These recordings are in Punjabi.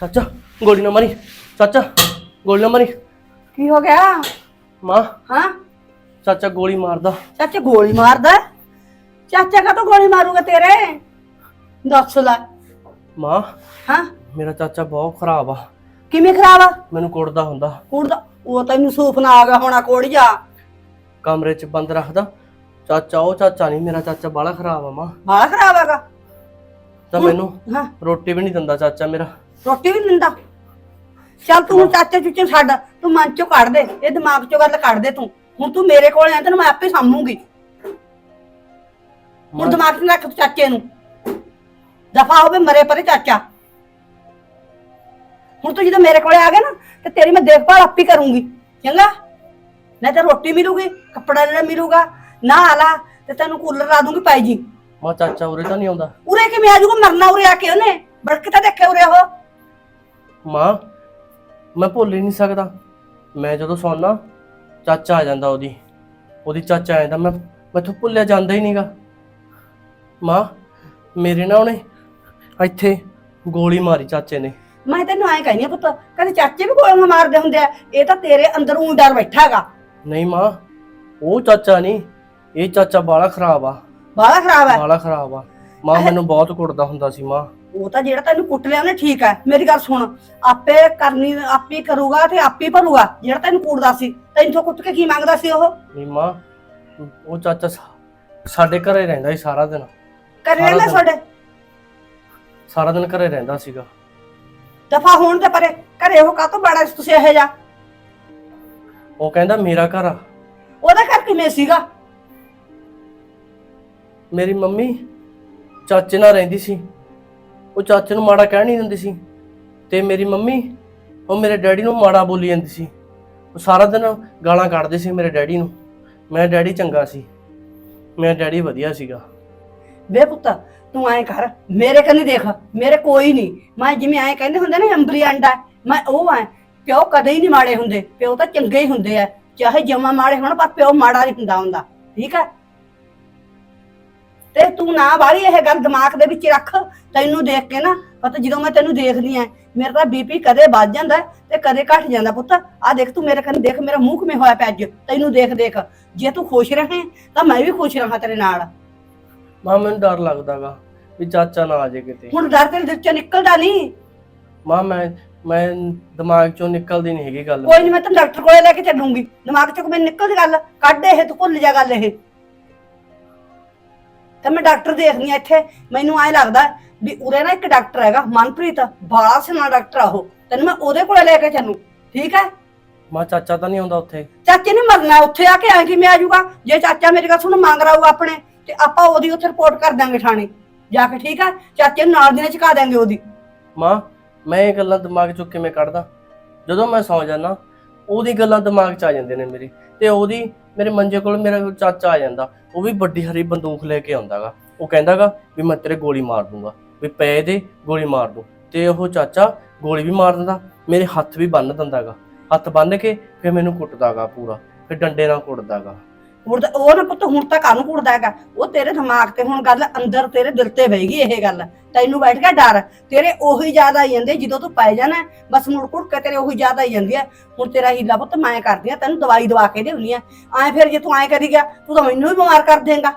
ਚਾਚਾ ਗੋਲੀ ਨਾ ਮਾਰੀ। ਚਾਚਾ ਗੋਲੀ ਨਾ ਮਾਰੀ। ਕੀ ਹੋ ਗਿਆ? ਮਾਂ। ਹਾਂ? ਚਾਚਾ ਗੋਲੀ ਮਾਰਦਾ। ਚਾਚਾ ਗੋਲੀ ਮਾਰਦਾ? ਹੈ? ਚਾਚਾ ਕਾ ਗੋਲੀ ਮਾਰੂਗਾ ਤੇਰੇ? ਦੱਸ ਲੈ। ਮਾਂ ਹਾਂ? ਮੇਰਾ ਚਾਚਾ ਬਹੁਤ ਖਰਾਬ ਆ। ਕਿਵੇਂ ਖਰਾਬ ਆ? ਮੈਨੂੰ ਕੁੱਟਦਾ ਹੁੰਦਾ। ਕੁੜਦਾ ਉਹ ਤੈਨੂੰ ਸੁਪਨਾ ਆ ਗਿਆ ਹੋਣਾ ਕੋੜੀਆ ਕਮਰੇ 'ਚ ਬੰਦ ਰੱਖਦਾ। ਚਾਚਾ ਉਹ ਚਾਚਾ ਨਹੀਂ ਮੇਰਾ ਚਾਚਾ ਬਾਲਾ ਖਰਾਬ ਆ ਮਾਂ। ਬਾਲਾ ਖਰਾਬ ਹੈਗਾ। ਤਾਂ ਮੈਨੂੰ ਹਾਂ। ਰੋਟੀ ਵੀ ਨਹੀਂ ਦਿੰਦਾ ਚਾਚਾ ਮੇਰਾ। ਰੋਟੀ ਵੀ ਨੀ ਦਿੰਦਾ। ਚੱਲ ਤੂੰ ਚਾਚੇ ਚੁੱਚੇ ਛੱਡ ਤੂੰ ਮਨ ਚੋਂ ਕੱਢ ਦੇ ਇਹ ਦਿਮਾਗ ਚੋਂ ਗੱਲ ਕੱਢ ਦੇ ਤੂੰ। ਹੁਣ ਤੂੰ ਮੇਰੇ ਕੋਲ ਆ ਤੈਨੂੰ ਮੈਂ ਆਪੇ ਸਾਂਭੂਗੀ। ਹੁਣ ਦਿਮਾਗ 'ਚ ਰੱਖ ਤੂੰ ਚਾਚੇ ਨੂੰ। ਦਫਾ ਹੋਵੇ ਮਰੇ ਪਰੇ ਚਾਚਾ। ਹੁਣ ਤੂੰ ਜਦੋਂ ਮੇਰੇ ਕੋਲੇ ਆ ਗਿਆ ਨਾ ਤੇ ਤੇਰੀ ਮੈਂ ਦੇਖਭਾਲ ਆਪੀ ਕਰੂੰਗੀ। ਚੰਗਾ? ਨਹੀਂ ਤਾਂ ਰੋਟੀ ਮਿਲੂਗੀ ਕੱਪੜਾ ਜਿਹੜਾ ਮਿਲੂਗਾ ਨਾ ਆਲਾ ਤੇ ਤੈਨੂੰ ਕੂਲਰ ਲਾ ਦੂੰਗੀ ਪਾਈ ਜੀ। ਮਾਂ ਚਾਚਾ ਉਰੇ ਤਾਂ ਨਹੀਂ ਆਉਂਦਾ। ਉਰੇ ਕਿਵੇਂ ਆ ਜਾਊਗਾ? ਮਰਨਾ ਉਰੇ ਆ ਕੇ ਉਹਨੇ। ਬੜਕ ਤਾਂ ਦੇਖੇ ਉਰੇ ਉਹ। ਮਾਂ ਮੈਂ ਭੁੱਲ ਹੀ ਨਹੀਂ ਸਕਦਾ। ਮੈਂ ਜਦੋਂ ਸੌਣਾ ਚਾਚਾ ਆ ਜਾਂਦਾ ਉਹਦੀ। ਉਹਦੀ ਚਾਚਾ ਆ ਜਾਂਦਾ ਮੈਂ ਮੈਥੋਂ ਭੁੱਲਿਆ ਜਾਂਦਾ ਹੀ ਨਹੀਂਗਾ। ਮਾਂ ਮੇਰੇ ਨਾਲ ਉਹਨੇ ਇੱਥੇ ਗੋਲੀ ਮਾਰੀ ਚਾਚੇ ਨੇ। ਮੈਂ ਤੈਨੂੰ ਐਂ ਕਹਿੰਦੀ ਆ ਪੁੱਤ ਕਦੇ ਚਾਚੇ ਵੀ ਗੋਲੀਆਂ ਮਾਰਦੇ ਹੁੰਦੇ ਆ ਇਹ ਤਾਂ ਤੇਰੇ ਅੰਦਰ ਡਰ ਬੈਠਾ ਹੈਗਾ। ਨਹੀਂ ਮਾਂ ਉਹ ਚਾਚਾ ਨਹੀਂ ਇਹ ਚਾਚਾ ਬਾਲਾ ਖਰਾਬ ਆ। ਬਾਲਾ ਖਰਾਬ ਹੈ ਬਾਲਾ ਖਰਾਬ ਆ। ਮਾਂ ਮੈਨੂੰ ਬਹੁਤ ਕੁੱਟਦਾ ਹੁੰਦਾ ਸੀ ਮਾਂ। ਉਹ ਤਾਂ ਜਿਹੜਾ ਤੈਨੂੰ ਕੁੱਟ ਲਿਆ ਉਹਨੇ ਠੀਕ ਹੈ ਮੇਰੀ ਗੱਲ ਸੁਣ। ਆਪੇ ਕਰਨੀ ਆਪੇ ਕਰੂਗਾ ਤੇ ਆਪੇ ਭਰੂਗਾ ਜਿਹੜਾ ਤੈਨੂੰ ਕੁੱਟਦਾ ਸੀ। ਤੈਨੂੰ ਤੋਂ ਕੁੱਟ ਕੇ ਕੀ ਮੰਗਦਾ ਸੀ ਉਹ? ਨਹੀਂ ਮਾਂ ਉਹ ਚਾਚਾ ਸਾ- ਸਾਡੇ ਘਰੇ ਰਹਿੰਦਾ ਸੀ ਸਾਰਾ ਦਿਨ। ਕਰੇ ਸਾਰਾ ਦਿਨ। ਤੁਹਾਡੇ ਸਾਰਾ ਦਿਨ ਘਰੇ ਰਹਿੰਦਾ ਸੀਗਾ। ਦਫਾ ਹੋਣ ਤੇ ਪਰੇ ਘਰੇ ਉਹ ਕਾਤੋਂ ਬੜਾ ਸੀ ਤੁਸੀਂ ਇਹ ਜਾ ਉਹ ਕਹਿੰਦਾ ਮੇਰਾ ਘਰ ਆ। ਉਹਦਾ ਘਰ ਕਿਵੇਂ ਸੀਗਾ? ਮੇਰੀ ਮੰਮੀ ਚਾਚੇ ਨਾਲ ਰਹਿੰਦੀ ਸੀ। ਉਹ ਚਾਚੇ ਨੂੰ ਮਾੜਾ ਕਹਿ ਨਹੀਂ ਦਿੰਦੀ ਸੀ। ਤੇ ਮੇਰੀ ਮੰਮੀ, ਉਹ ਮੇਰੇ ਡੈਡੀ ਨੂੰ ਮਾੜਾ ਬੋਲੀ ਜਾਂਦੀ ਸੀ। ਉਹ ਸਾਰਾ ਦਿਨ ਗਾਲਾਂ ਕੱਢਦੇ ਸੀ ਮੇਰੇ ਡੈਡੀ ਨੂੰ। ਮੇਰਾ ਡੈਡੀ ਚੰਗਾ ਸੀ। ਮੇਰਾ ਡੈਡੀ ਵਧੀਆ ਸੀਗਾ। ਵੇ ਪੁੱਤ, ਤੂੰ ਐਂ ਕਰ, ਮੇਰੇ ਕੰਨੀ ਦੇਖ, ਮੇਰੇ ਕੋਈ ਨਹੀਂ। ਮੈਂ ਜਿਵੇਂ ਐਂ ਕਹਿੰਦੇ ਹੁੰਦੇ ਨੇ, ਅੰਬਰੀ ਅੰਡਾ, ਮੈਂ ਉਹ ਐ, ਪਿਓ ਕਦੇ ਹੀ ਨਹੀਂ ਮਾੜੇ ਹੁੰਦੇ, ਪਿਓ ਤਾਂ ਚੰਗੇ ਹੀ ਹੁੰਦੇ ਆ। ਚਾਹੇ ਜਮਾ ਮਾੜੇ ਹੋਣ, ਪਰ ਪਿਓ ਮਾੜਾ ਨਹੀਂ ਹੁੰਦਾ ਹੁੰਦਾ। ਠੀਕ ਹੈ ਤੇ ਤੂੰ ਨਾ ਬਾਹਲੀ ਇਹ ਗੱਲ ਦਿਮਾਗ ਦੇ ਵਿੱਚ ਰੱਖ ਤੈਨੂੰ ਦੇਖ ਕੇ ਨਾ ਪਤਾ ਜਦੋਂ ਮੈਂ ਤੈਨੂੰ ਦੇਖਦੀ ਐ ਮੇਰਾ ਤਾਂ ਬੀਪੀ ਕਦੇ ਵੱਧ ਜਾਂਦਾ ਤੇ ਕਦੇ ਘਟ ਜਾਂਦਾ ਪੁੱਤ। ਆ ਦੇਖ ਤੂੰ ਮੇਰੇ ਕੰਨ ਦੇਖ ਮੇਰਾ ਮੂੰਹ ਕਿਵੇਂ ਹੋਇਆ ਪਿਆ ਅੱਜ ਤੈਨੂੰ ਦੇਖ ਦੇਖ। ਜੇ ਤੂੰ ਖੁਸ਼ ਰਹੇ ਤਾਂ ਮੈਂ ਵੀ ਖੁਸ਼ ਰਹਾ ਤੇਰੇ ਨਾਲ। ਮਾਂ ਮੈਨੂੰ ਡਰ ਲੱਗਦਾਗਾ ਵੀ ਚਾਚਾ ਨਾ ਆ ਜਾਏ ਕਿਤੇ। ਹੁਣ ਡਰ ਤੇਰੇ ਦਿਲ ਚੋਂ ਨਿਕਲਦਾ ਨਹੀਂ। ਮਾਂ ਮੈਂ ਮੈਂ ਦਿਮਾਗ ਚੋਂ ਨਿਕਲਦੀ ਨਹੀਂ ਹੈਗੀ ਗੱਲ। ਕੋਈ ਨਹੀਂ ਮੈਂ ਤੈਨੂੰ ਡਾਕਟਰ ਕੋਲੇ ਲੈ ਕੇ ਚੱਲੂੰਗੀ। ਦਿਮਾਗ ਚੋਂ ਮੈਨੂੰ ਨਿਕਲਦੀ ਗੱਲ? ਕੱਢ ਇਹ ਤੂੰ ਭੁੱਲ ਜਾ ਗੱਲ ਇਹ। ਤੇ ਮੈਂ ਡਾਕਟਰ ਦੇਖਦੀ ਆ ਇੱਥੇ। ਮੈਨੂੰ ਐ ਲੱਗਦਾ ਵੀ ਉਰੇ ਨਾ ਇੱਕ ਡਾਕਟਰ ਹੈਗਾ ਮਨਪ੍ਰੀਤ। ਬਾਲਾ ਸਿਨਾ ਡਾਕਟਰ ਆ ਉਹ। ਤੈਨੂੰ ਮੈਂ ਉਹਦੇ ਕੋਲੇ ਲੈ ਕੇ ਚੱਲੂ। ਠੀਕ ਹੈ? ਮਾਂ ਚਾਚਾ ਤਾਂ ਨਹੀਂ ਆਉਂਦਾ ਉੱਥੇ। ਚਾਚੇ ਨੇ ਮਰਨਾ ਉੱਥੇ ਆ ਕੇ ਐ ਕਿਵੇਂ ਆ ਜਾਊਗਾ? ਜੇ ਚਾਚਾ ਮੇਰੀ ਗੱਲ ਸੁਣ ਮੰਗ ਰਾਊਗਾ ਆਪਣੇ ਤੇ ਆਪਾਂ ਉਹਦੀ ਉੱਥੇ ਰਿਪੋਰਟ ਕਰ ਦਾਂਗੇ ਥਾਣੇ। ਜਾ ਕੇ ਠੀਕ ਹੈ? ਚਾਚੇ ਨੂੰ ਨਾਲ ਦੀ ਨਾਲ ਚੁਕਾ ਦਾਂਗੇ ਉਹਦੀ। ਮਾਂ ਮੈਂ ਇਹ ਗੱਲਾਂ ਦਿਮਾਗ ਚੋਂ ਕਿਵੇਂ ਕੱਢਦਾ? ਜਦੋਂ ਮੈਂ ਸੌ ਜਾਣਾ ਉਹਦੀ ਗੱਲਾਂ ਦਿਮਾਗ 'ਚ ਆ ਜਾਂਦੇ ਨੇ ਮੇਰੀ। ਤੇ ਉਹਦੀ ਮੇਰੇ ਮੰਜੇ ਕੋਲ ਮੇਰਾ ਚਾਚਾ ਆ ਜਾਂਦਾ। ਉਹ ਵੀ ਵੱਡੀ ਹਰੀ ਬੰਦੂਕ ਲੈ ਕੇ ਆਉਂਦਾਗਾ। ਉਹ ਕਹਿੰਦਾਗਾ ਵੀ ਮੈਂ ਤੇਰੇ ਗੋਲੀ ਮਾਰ ਦੂੰਗਾ। ਵੀ ਪੈ ਦੇ, ਗੋਲੀ ਮਾਰ ਦੂੰ। ਤੇ ਉਹ ਚਾਚਾ ਗੋਲੀ ਵੀ ਮਾਰ ਦਿੰਦਾ, ਮੇਰੇ ਹੱਥ ਵੀ ਬੰਨ ਦਿੰਦਾਗਾ। ਹੱਥ ਬੰਨ ਕੇ ਫਿਰ ਮੈਨੂੰ ਕੁੱਟਦਾਗਾ ਪੂਰਾ। ਫਿਰ ਡੰਡੇ ਨਾਲ ਕੁੱਟਦਾਗਾ। ਹੁਣ ਤਾਂ ਉਹ ਨਾ ਪੁੱਤ ਹੁਣ ਤਾਂ ਕਾਹਨੂੰ ਕੁੜਦਾ ਹੈਗਾ। ਉਹ ਤੇਰੇ ਦਿਮਾਗ ਤੇ ਹੁਣ ਗੱਲ ਅੰਦਰ ਤੇਰੇ ਦਿਲ ਤੇ ਬਹਿ ਇਹ ਗੱਲ। ਤੈਨੂੰ ਬੈਠ ਗਿਆ ਡਰ। ਤੇਰੇ ਉਹੀ ਯਾਦ ਆਈ ਜਾਂਦੇ ਜਦੋਂ ਤੂੰ ਪੈ ਜਾਣਾ। ਬਸ ਮੁੜ ਕੁੜ ਕੇ ਤੇਰੇ ਉਹੀ ਯਾਦ ਆਈ ਜਾਂਦੀ ਹੈ ਹੁਣ ਤੇਰਾ ਹੀਲਾ ਪੁੱਤ ਮੈਂ ਕਰਦੀ ਆ, ਤੈਨੂੰ ਦਵਾਈ ਦਵਾ ਕੇ ਦੇਉਣੀ ਆ। ਐ ਫਿਰ ਜੇ ਤੂੰ ਐ ਕਰੀ ਗਿਆ, ਤੂੰ ਤਾਂ ਮੈਨੂੰ ਵੀ ਬਿਮਾਰ ਕਰ ਦੇਂਗਾ।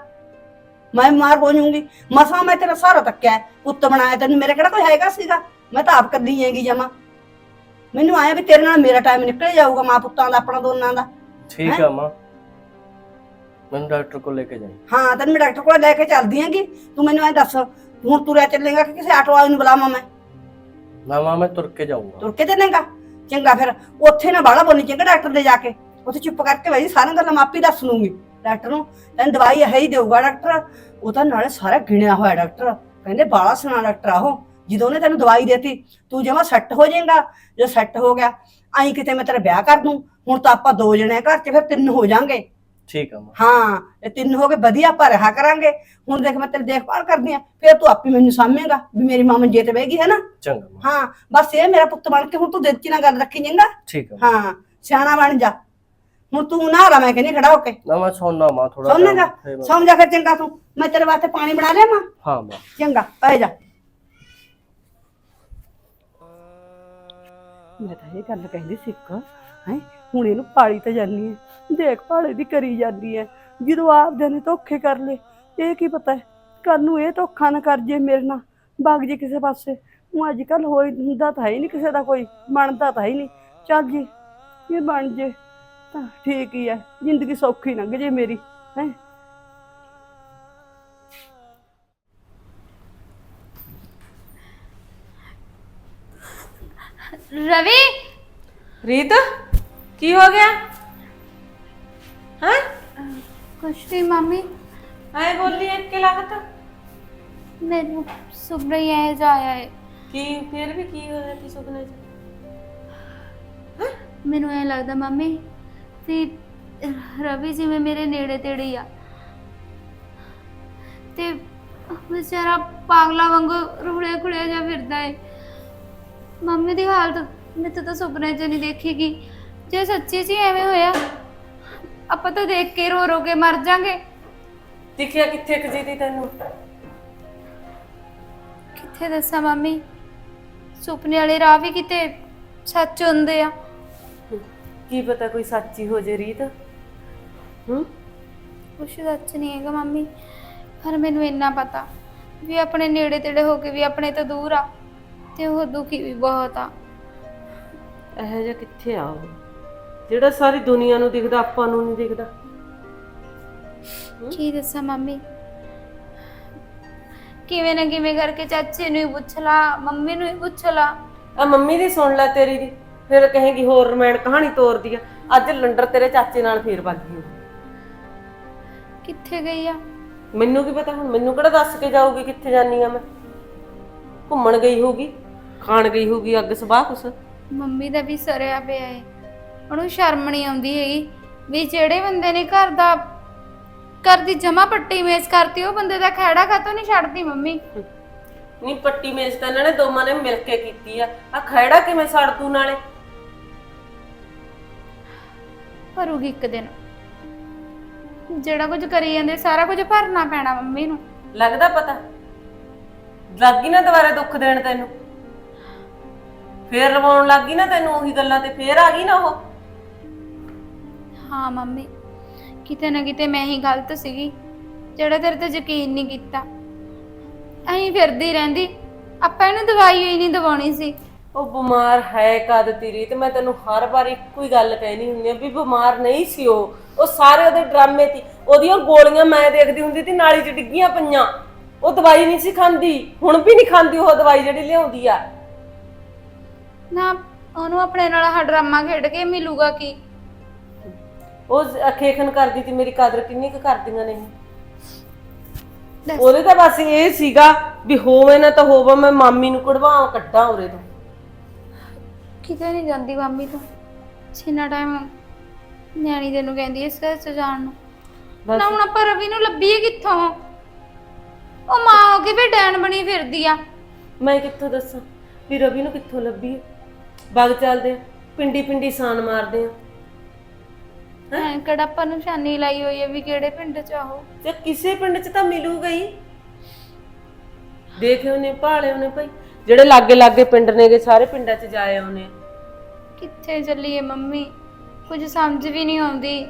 ਮੈਂ ਬਿਮਾਰ ਹੋ ਜਾਊਂਗੀ। ਮਸਾਂ ਮੈਂ ਤੇਰਾ ਸਾਰਾ ਤੱਕਿਆ ਪੁੱਤ ਬਣਾਇਆ ਤੈਨੂੰ ਮੇਰੇ ਕਿਹੜਾ ਕੋਈ ਹੈਗਾ ਸੀਗਾ? ਮੈਂ ਤਾਂ ਆਪ ਕੱਲੀ ਹੈਗੀ ਜਮਾ। ਮੈਨੂੰ ਆਇਆ ਵੀ ਤੇਰੇ ਨਾਲ ਮੇਰਾ ਟਾਈਮ ਨਿਕਲ ਜਾਊਗਾ ਮਾਂ ਪੁੱਤਾਂ ਦਾ, ਆਪਣਾ ਦੋਨਾਂ ਦਾ। ਠੀਕ ਆ ਮਾਂ। ਮੈਨੂੰ ਡਾਕਟਰ ਕੋਲ ਲੈ ਕੇ ਜਾਈ। ਹਾਂ ਤੈਨੂੰ ਮੈਂ ਡਾਕਟਰ ਕੋਲ ਲੈ ਕੇ ਚੱਲਦੀ ਆਂਗੀ ਤੂੰ ਮੈਨੂੰ ਐ ਦੱਸ ਹੁਣ ਤੁਰਿਆ ਚੱਲੇਗਾ ਕਿ ਕਿਸੇ ਆਟੋ ਵਾਲੇ ਨੂੰ ਬੁਲਾਵਾਂ ਮੈਂ? ਨਾ ਮਾਂ ਮੈਂ ਤੁਰ ਕੇ ਜਾਊਂਗਾ। ਤੁਰ ਕੇ ਚੱਲੇਗਾ? ਚੰਗਾ ਫਿਰ ਉੱਥੇ ਨਾ ਬਾਹਲਾ ਬੋਲੀ ਚੰਗਾ ਡਾਕਟਰ ਦੇ ਜਾ ਕੇ। ਉੱਥੇ ਚੁੱਪ ਕਰਕੇ ਬਈ ਸਾਰੀਆਂ ਗੱਲਾਂ ਮੈਂ ਆਪੇ ਦੱਸ ਲੂੰਗੀ ਡਾਕਟਰ ਨੂੰ ਤੈਨੂੰ ਦਵਾਈ ਹੈ ਹੀ ਦੇਊਗਾ ਡਾਕਟਰ। ਉਹ ਤਾਂ ਨਾਲੇ ਸਾਰਾ ਗਿਣਿਆ ਹੋਇਆ ਡਾਕਟਰ। ਕਹਿੰਦੇ ਬਾਲਾ ਸੁਣਾ ਡਾਕਟਰ ਆ ਉਹ। ਜਦੋਂ ਉਹਨੇ ਤੈਨੂੰ ਦਵਾਈ ਦੇਤੀ ਤੂੰ ਜਮਾ ਸੈੱਟ ਹੋ ਜਾਏਗਾ। ਜੇ ਸੈੱਟ ਹੋ ਗਿਆ ਆਈ ਕਿਤੇ ਮੈਂ ਤੇਰਾ ਵਿਆਹ ਕਰ ਦੂੰ। ਹੁਣ ਤਾਂ ਆਪਾਂ ਦੋ ਜਣੇ ਆ ਘਰ 'ਚ ਫਿਰ ਤਿੰਨ ਹੋ ਜਾਾਂਗੇ। ਠੀਕ ਆ ਮਾਂ। ਹਾਂ ਇਹ ਤਿੰਨ ਹੋ ਗਏ ਵਧੀਆ ਆਪਾਂ ਰਹਾ ਕਰਾਂਗੇ। ਹੁਣ ਦੇਖ ਮੈਂ ਤੇਰੀ ਦੇਖਭਾਲ ਕਰਦੀ ਆ ਫਿਰ ਤੂੰ ਆਪੇ ਮੈਨੂੰ ਸਾਂਭੇਗਾ ਵੀ ਮੇਰੀ ਮਾਂ ਮੰਜੇ ਤੇ ਬਹਿਗੀ ਹੈ ਨਾ ਚੰਗਾ ਮਾਂ। ਹਾਂ ਬਸ ਇਹ ਮੇਰਾ ਪੁੱਤ ਬਣ ਕੇ ਹੁਣ ਤੂੰ ਦਿਲ 'ਚ ਨਾ ਗੱਲ ਰੱਖੀ ਜਾਂਗਾ ਠੀਕ ਆ ਮਾਂ। ਹਾਂ ਸਿਆਣਾ ਬਣ ਜਾ। ਹੁਣ ਤੂੰ ਨਾ ਰਾ ਮੈਂ ਕਹਿੰਦੀ ਖੜਾ ਹੋ ਕੇ। ਨਾ ਮੈਂ ਸੌਣਾ ਮਾਂ ਥੋੜਾ ਸੌਣੇਗਾ ਸੌਂ ਜਾ ਫਿਰ ਚੰਗਾ ਤੂੰ। ਮੈਂ ਤੇਰੇ ਵਾਸਤੇ ਪਾਣੀ ਬਣਾ ਲਿਆ ਮਾਂ। ਹਾਂ ਮਾਂ। ਚੰਗਾ ਪੈ ਜਾ। ਮੈਂ ਤਾਂ ਇਹ ਗੱਲ ਕਹਿੰਦੀ ਸੀ ਇੱਕ ਹੈ ਹੁਣ ਇਹਨੂੰ ਪਾਲੀ ਤੇ ਜਾਨੀ ਹੈ ਦੇਖ ਭਾਲੇ ਦੀ ਕਰੀ ਜਾਂਦੀ ਹੈ ਜਦੋਂ ਆਪਦੇ ਨੇ ਧੋਖੇ ਕਰ ਲਏ ਇਹ ਕੀ ਪਤਾ ਹੈ ਕੱਲ ਨੂੰ ਇਹ ਧੋਖਾ ਨਾ ਕਰ ਜੇ ਮੇਰੇ ਨਾਲ। ਭੱਗ ਜੇ ਕਿਸੇ ਪਾਸੇ। ਉਹ ਅੱਜ ਕੱਲ ਹੋਈ ਹੁੰਦਾ ਤਾਂ ਹੈ ਹੀ ਨਹੀਂ ਕਿਸੇ ਦਾ ਕੋਈ ਬਣਦਾ ਤਾਂ ਹੈ ਹੀ ਨਹੀਂ। ਚੱਲ ਜੀ ਇਹ ਬਣ ਜੇ ਤਾਂ ਠੀਕ ਹੀ ਹੈ ਜ਼ਿੰਦਗੀ ਸੌਖੀ ਲੰਘ ਜੇ ਮੇਰੀ ਹੈ? ਰਵੀ? ਰੀਤ ਕੀ ਹੋ ਗਿਆ? ਹਾਂ? ਕੁਛ ਨਹੀਂ ਮੰਮੀ। ਆਏ ਬੋਲੀ ਇੱਕ ਕੇ ਲੱਗਤ ਮੈਨੂੰ ਸੁਪਨਾ ਹੀ ਇਹ ਜਾਇਆ ਹੈ ਕੀ ਫਿਰ ਵੀ ਕੀ ਹੋਇਆ ਕੀ ਸੁਪਨੇ ਚ? ਮੈਨੂੰ ਇਹ ਲੱਗਦਾ ਮੰਮੀ ਵੀ ਰਵੀ ਜਿਵੇਂ ਮੇਰੇ ਨੇੜੇ ਤੇੜੇ ਹੀ ਆ। ਤੇ ਵਿਚਾਰਾ ਪਾਗਲਾ ਵਾਂਗੂ ਰੁੜਿਆ ਖੁੜਿਆ ਜਾ ਫਿਰਦਾ ਹੈ ਮੰਮੀ ਦੀ ਹਾਲਤ ਮੈਂ ਤਾਂ ਸੁਪਨੇ 'ਚ ਨਹੀਂ ਦੇਖੀਗੀ ਜੇ ਸੱਚੀ ਜੀ ਐਵੇਂ ਹੋਇਆ ਆਪਾਂ ਤਾਂ ਦੇਖ ਕੇ ਰੋ ਰੋ ਕੇ ਮਰ ਜਾਾਂਗੇ। ਦਿਖਿਆ ਕਿੱਥੇ ਕਜੀ ਦੀ ਤੈਨੂੰ? ਕਿੱਥੇ ਦੱਸਾਂ ਮੰਮੀ? ਸੁਪਨੇ ਵਾਲੇ ਰਾਹ ਵੀ ਕਿਤੇ ਸੱਚ ਹੁੰਦੇ ਆ। ਕੀ ਪਤਾ ਕੋਈ ਸੱਚੀ ਹੋ ਜੇ ਰੀਤ? ਹੂੰ? ਕੁਛ ਸੱਚ ਨਹੀਂ ਹੈਗਾ ਮੰਮੀ ਪਰ ਮੈਨੂੰ ਇੰਨਾ ਪਤਾ ਵੀ ਆਪਣੇ ਨੇੜੇ ਤੇੜੇ ਹੋ ਕੇ ਵੀ ਆਪਣੇ ਤੋਂ ਦੂਰ ਆ ਤੇ ਉਹ ਦੁਖੀ ਵੀ ਬਹੁਤ ਆ। ਇਹੋ ਜਿਹਾ ਕਿੱਥੇ ਆ ਉਹ? ਜਿਹੜਾ ਸਾਰੀ ਦੁਨੀਆ ਨੂੰ ਦਿਖਦਾ ਆਪਾਂ ਨੂੰ ਨਹੀਂ ਦਿਖਦਾ। ਕੀ ਦੱਸਾਂ ਮੰਮੀ? ਕਿਵੇਂ ਨਾ ਕਿਵੇਂ ਕਰਕੇ ਚਾਚੇ ਨੂੰ ਹੀ ਪੁੱਛ ਲਾ ਮੰਮੀ ਨੂੰ ਹੀ ਪੁੱਛ ਲਾ। ਆ ਮੰਮੀ ਦੀ ਸੁਣ ਲੈ ਤੇਰੀ ਦੀ ਫਿਰ ਕਹੇਗੀ ਹੋਰ ਰਮੈਣ ਕਹਾਣੀ ਤੋਰਦੀ ਆ। ਅੱਜ ਲੰਡਰ ਤੇਰੇ ਚਾਚੇ ਨਾਲ ਫੇਰ ਬਾਗੀ ਹੋ ਕਿੱਥੇ ਗਈ ਆ? ਮੈਨੂੰ ਕੀ ਪਤਾ ਹੁਣ ਮੈਨੂੰ ਕਿਹੜਾ ਦੱਸ ਕੇ ਜਾਊਗੀ ਕਿੱਥੇ ਜਾਨੀ ਆ ਮੈਂ। ਘੁੰਮਣ ਗਈ ਹੋਊਗੀ ਖਾਣ ਗਈ ਹੋਊਗੀ ਅੱਗ ਸਬਾਹ ਕੁਛ। ਮੰਮੀ ਦਾ ਵੀ ਸਰਿਆ ਪਿਆ ਏ। ਉਹਨੂੰ ਸ਼ਰਮ ਨਹੀਂ ਆਉਂਦੀ ਹੈਗੀ ਵੀ ਜਿਹੜੇ ਬੰਦੇ ਨੇ ਘਰ ਦਾ ਘਰ ਦੀ ਜਮਾ ਪੱਟੀ ਮੇਸ ਕਰਤੀ ਉਹ ਬੰਦੇ ਦਾ ਖਹਿੜਾ ਖਾਤੋਂ ਨਹੀਂ ਛੱਡਦੀ ਮੰਮੀ? ਨਹੀਂ ਪੱਟੀ ਮੇਜ਼ ਤਾਂ ਇਹਨਾਂ ਨੇ ਦੋਵਾਂ ਨੇ ਮਿਲ ਕੇ ਕੀਤੀ ਆ। ਆ ਖੈੜਾ ਕਿਵੇਂ ਸੜ ਤੂੰ ਨਾਲੇ? ਭਰੂਗੀ ਇੱਕ ਦਿਨ। ਜਿਹੜਾ ਕੁਝ ਕਰੀ ਜਾਂਦੇ ਸਾਰਾ ਕੁਝ ਭਰਨਾ ਪੈਣਾ ਮੰਮੀ ਨੂੰ। ਲੱਗਦਾ ਪਤਾ? ਲੱਗੀ ਨਾ ਦੁਬਾਰਾ ਦੁੱਖ ਦੇਣ ਤੈਨੂੰ? ਫੇਰ ਰਵਾਉਣ ਲੱਗੀ ਨਾ ਤੈਨੂੰ ਉਹੀ ਗੱਲਾਂ ਤੇ ਫੇਰ ਆ ਗਈ ਨਾ ਉਹ? ਹਾਂ ਮੰਮੀ ਕਿਤੇ ਨਾ ਕਿਤੇ ਮੈਂ ਹੀ ਗਲਤ ਸੀਗੀ ਜਿਹੜਾ ਤੇਰੇ ਤੇ ਯਕੀਨ ਨਹੀਂ ਕੀਤਾ। ਐਂ ਫਿਰਦੀ ਰਹਿੰਦੀ ਆਪਾਂ ਇਹਨੂੰ ਦਵਾਈ ਹੀ ਨਹੀਂ ਦਵਾਉਣੀ ਸੀ। ਉਹ ਬਿਮਾਰ ਹੈ ਕਦ ਤੇਰੀ ਤੇ ਮੈਂ ਤੈਨੂੰ ਹਰ ਵਾਰ ਇੱਕੋ ਹੀ ਗੱਲ ਕਹਿਣੀ ਹੁੰਦੀ ਆ ਵੀ ਬਿਮਾਰ ਨਹੀਂ ਸੀ ਉਹ। ਉਹ ਸਾਰੇ ਉਹਦੇ ਡਰਾਮੇ ਸੀ ਉਹਦੀਆਂ ਗੋਲੀਆਂ ਮੈਂ ਦੇਖਦੀ ਹੁੰਦੀ ਸੀ ਨਾਲੀ 'ਚ ਡਿੱਗੀਆਂ ਪਈਆਂ। ਉਹ ਦਵਾਈ ਨਹੀਂ ਸੀ ਖਾਂਦੀ ਹੁਣ ਵੀ ਨਹੀਂ ਖਾਂਦੀ ਉਹ ਦਵਾਈ ਜਿਹੜੀ ਲਿਆਉਂਦੀ ਆ। ਨਾ ਉਹਨੂੰ ਆਪਣੇ ਨਾਲ ਆਹ ਡਰਾਮਾ ਖੇਡ ਕੇ ਮਿਲੂਗਾ ਕੀ? ਉਹ ਅਖੇਖਨ ਕਰਦੀ ਸੀ ਮੇਰੀ ਕਦਰ ਕਿੰਨੀ ਕੁ ਕਰਦੀਆਂ ਨੇ ਇਹ। ਦੱਸ। ਉਹਦੇ ਤਾਂ ਬਸ ਇਹ ਸੀਗਾ ਵੀ ਹੋਵੇ ਨਾ ਤਾਂ ਹੋਵੇ ਮੈਂ ਮਾਮੀ ਨੂੰ ਕਢਵਾ ਕੱਢਾਂ ਉਰੇ ਤੋਂ। ਕਿਤੇ ਨਹੀਂ ਜਾਂਦੀ ਮੰਮੀ ਤੋਂ। ਛਿਨਾ ਟਾਈਮ ਨਿਆਣੀ ਦੇ ਨੂੰ ਕਹਿੰਦੀ ਇਸ ਘਰ ਚ ਜਾਣ ਨੂੰ। ਬਸ। ਨਾ ਹੁਣ ਆਪਾਂ ਰਵੀ ਨੂੰ ਲੱਭੀਏ ਕਿੱਥੋਂ? ਉਹ ਮਾਂ ਹੋ ਕੇ ਵੀ ਡੈਣ ਬਣੀ ਫਿਰਦੀ ਆ। ਮੈਂ ਕਿੱਥੋਂ ਦੱਸਾਂ ਵੀ ਰਵੀ ਨੂੰ ਕਿੱਥੋਂ ਲੱਭੀ ਬਾਗ ਚੱਲਦੇ ਆ ਪਿੰਡੀ ਪਿੰਡੀ ਸਾਨ ਮਾਰਦੇ ਆ। ਐਂ ਕਿਹੜਾ ਆਪਾਂ ਨਿਸ਼ਾਨੀ ਲਾਈ ਹੋਈ ਹੈ ਵੀ ਕਿਹੜੇ ਪਿੰਡ ਚ ਆਹੋ ਤੇ ਕਿਸੇ ਪਿੰਡ 'ਚ ਤਾਂ ਮਿਲੂਗਾ ਹੀ ਦੇਖਿਓ ਨੇ ਭਾਲੇ ਉਹਨੇ ਭਾਈ। ਜਿਹੜੇ ਲਾਗੇ ਲਾਗੇ ਪਿੰਡ ਨੇਗੇ ਸਾਰੇ ਪਿੰਡਾਂ 'ਚ ਜਾਏ ਉਹਨੇ। ਕਿੱਥੇ ਚੱਲੀਏ ਮੰਮੀ? ਕੁਝ ਸਮਝ ਵੀ ਨਹੀਂ ਆਉਂਦੀ।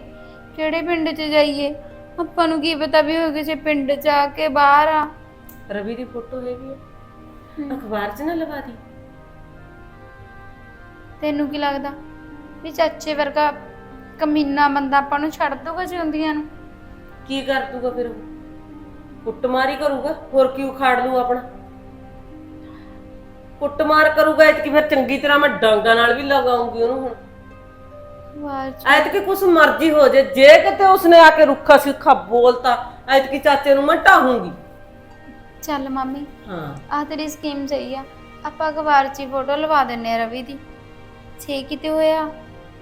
ਕਿਹੜੇ ਪਿੰਡ ਚ ਜਾਈਏ? ਆਪਾਂ ਨੂੰ ਕੀ ਪਤਾ ਵੀ ਉਹ ਕਿਸੇ ਪਿੰਡ ਚ ਆ ਕੇ ਬਾਹਰ ਆ। ਰਵੀ ਦੀ ਫੋਟੋ ਹੈਗੀ ਆ। ਅਖਬਾਰ 'ਚ ਨਾ ਲਵਾ ਦੀ। ਤੈਨੂੰ ਕੀ ਲੱਗਦਾ? ਵੀ ਚਾਚੇ ਵਰਗਾ ਕਮੀਨਾ ਬੰਦਾ ਆਪਾਂ ਨੂੰ ਛੱਡ ਦੂਗਾ ਜਿਉਂਦੀਆਂ ਨੂੰ। ਕੀ ਕਰ ਦੂਗਾ ਫਿਰ ਉਹ? ਕੁੱਟਮਾਰੀ ਕਰੂਗਾ? ਹੋਰ ਕੀ ਉਖਾੜ ਲੂ ਆਪਣਾ? ਕੁੱਟਮਾਰ ਕਰੂਗਾ ਇਤਕੀ ਫਿਰ ਚੰਗੀ ਤਰ੍ਹਾਂ ਮੈਂ ਡਾਂਗਾ ਨਾਲ ਵੀ ਲਗਾਉਂਗੀ ਉਹਨੂੰ ਹੁਣ। ਵਾਹ ਐਤਕੀ ਕੁਛ ਮਰਜ਼ੀ ਹੋ ਜੇ ਜੇ ਕਿਤੇ ਉਸਨੇ ਆ ਕੇ ਰੁੱਖਾ ਸਿੱਖਾ ਬੋਲਤਾ ਐਤਕੀ ਚਾਚੇ ਨੂੰ ਮੈਂ ਢਾਹੂੰਗੀ। ਚੱਲ ਮੰਮੀ ਹਾਂ। ਆਹ ਤੇਰੀ ਸਕੀਮ ਸਹੀ ਆ। ਆਪਾਂ ਅਖਬਾਰ 'ਚ ਹੀ ਫੋਟੋ ਲਵਾ ਦਿੰਨੇ ਆ ਰਵੀ ਦੀ। ਛੇ ਕਿਤੇ ਹੋਇਆ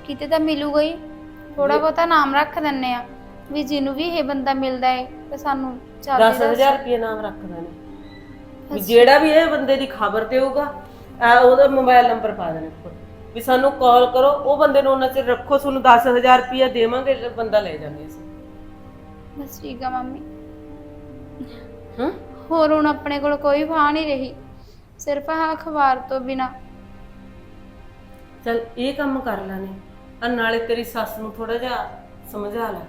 ਕਿਤੇ ਤਾਂ ਮਿਲੂਗਾ ਹੀ। ਥੋੜਾ ਬਹੁਤਾ ਨਾਮ ਰੱਖ ਦਿੰਨੇ ਆ ਵੀ ਜਿਹਨੂੰ ਵੀ ਇਹ ਬੰਦਾ ਮਿਲਦਾ ਹੈ ਤੇ ਸਾਨੂੰ ਚੱਲਦੇ 10000 ਰੁਪਏ ਨਾਮ ਰੱਖ ਦੇਣੇ। ਵੀ ਜਿਹੜਾ ਵੀ ਇਹ ਬੰਦੇ ਦੀ ਖਬਰ ਦੇਊਗਾ ਆ ਉਹਦਾ ਮੋਬਾਈਲ ਨੰਬਰ ਪਾ ਦੇਣੇ ਉੱਪਰ। ਵੀ ਸਾਨੂੰ ਕਾਲ ਕਰੋ ਉਹ ਬੰਦੇ ਨੂੰ ਉਹਨਾਂ ਚਿਰ ਰੱਖੋ ਤੁਹਾਨੂੰ 10000 ਰੁਪਏ ਦੇਵਾਂਗੇ ਜੇ ਬੰਦਾ ਲੈ ਜਾਂਗੇ ਅਸੀਂ ਬਸ ਠੀਕ ਆ ਮੰਮੀ। ਹਾਂ? ਹੋਰ ਹੁਣ ਆਪਣੇ ਕੋਲ ਕੋਈ ਫਾਹ ਨਹੀਂ ਰਹੀ। ਸਿਰਫ ਆਹ ਅਖਬਾਰ ਤੋਂ ਬਿਨਾ। ਚਲ ਇਹ ਕੰਮ ਕਰ ਲੈਣੇ। ਆ ਨਾਲੇ ਤੇਰੀ ਸੱਸ ਨੂੰ ਥੋੜਾ ਜਿਹਾ ਸਮਝਾ ਲੈ।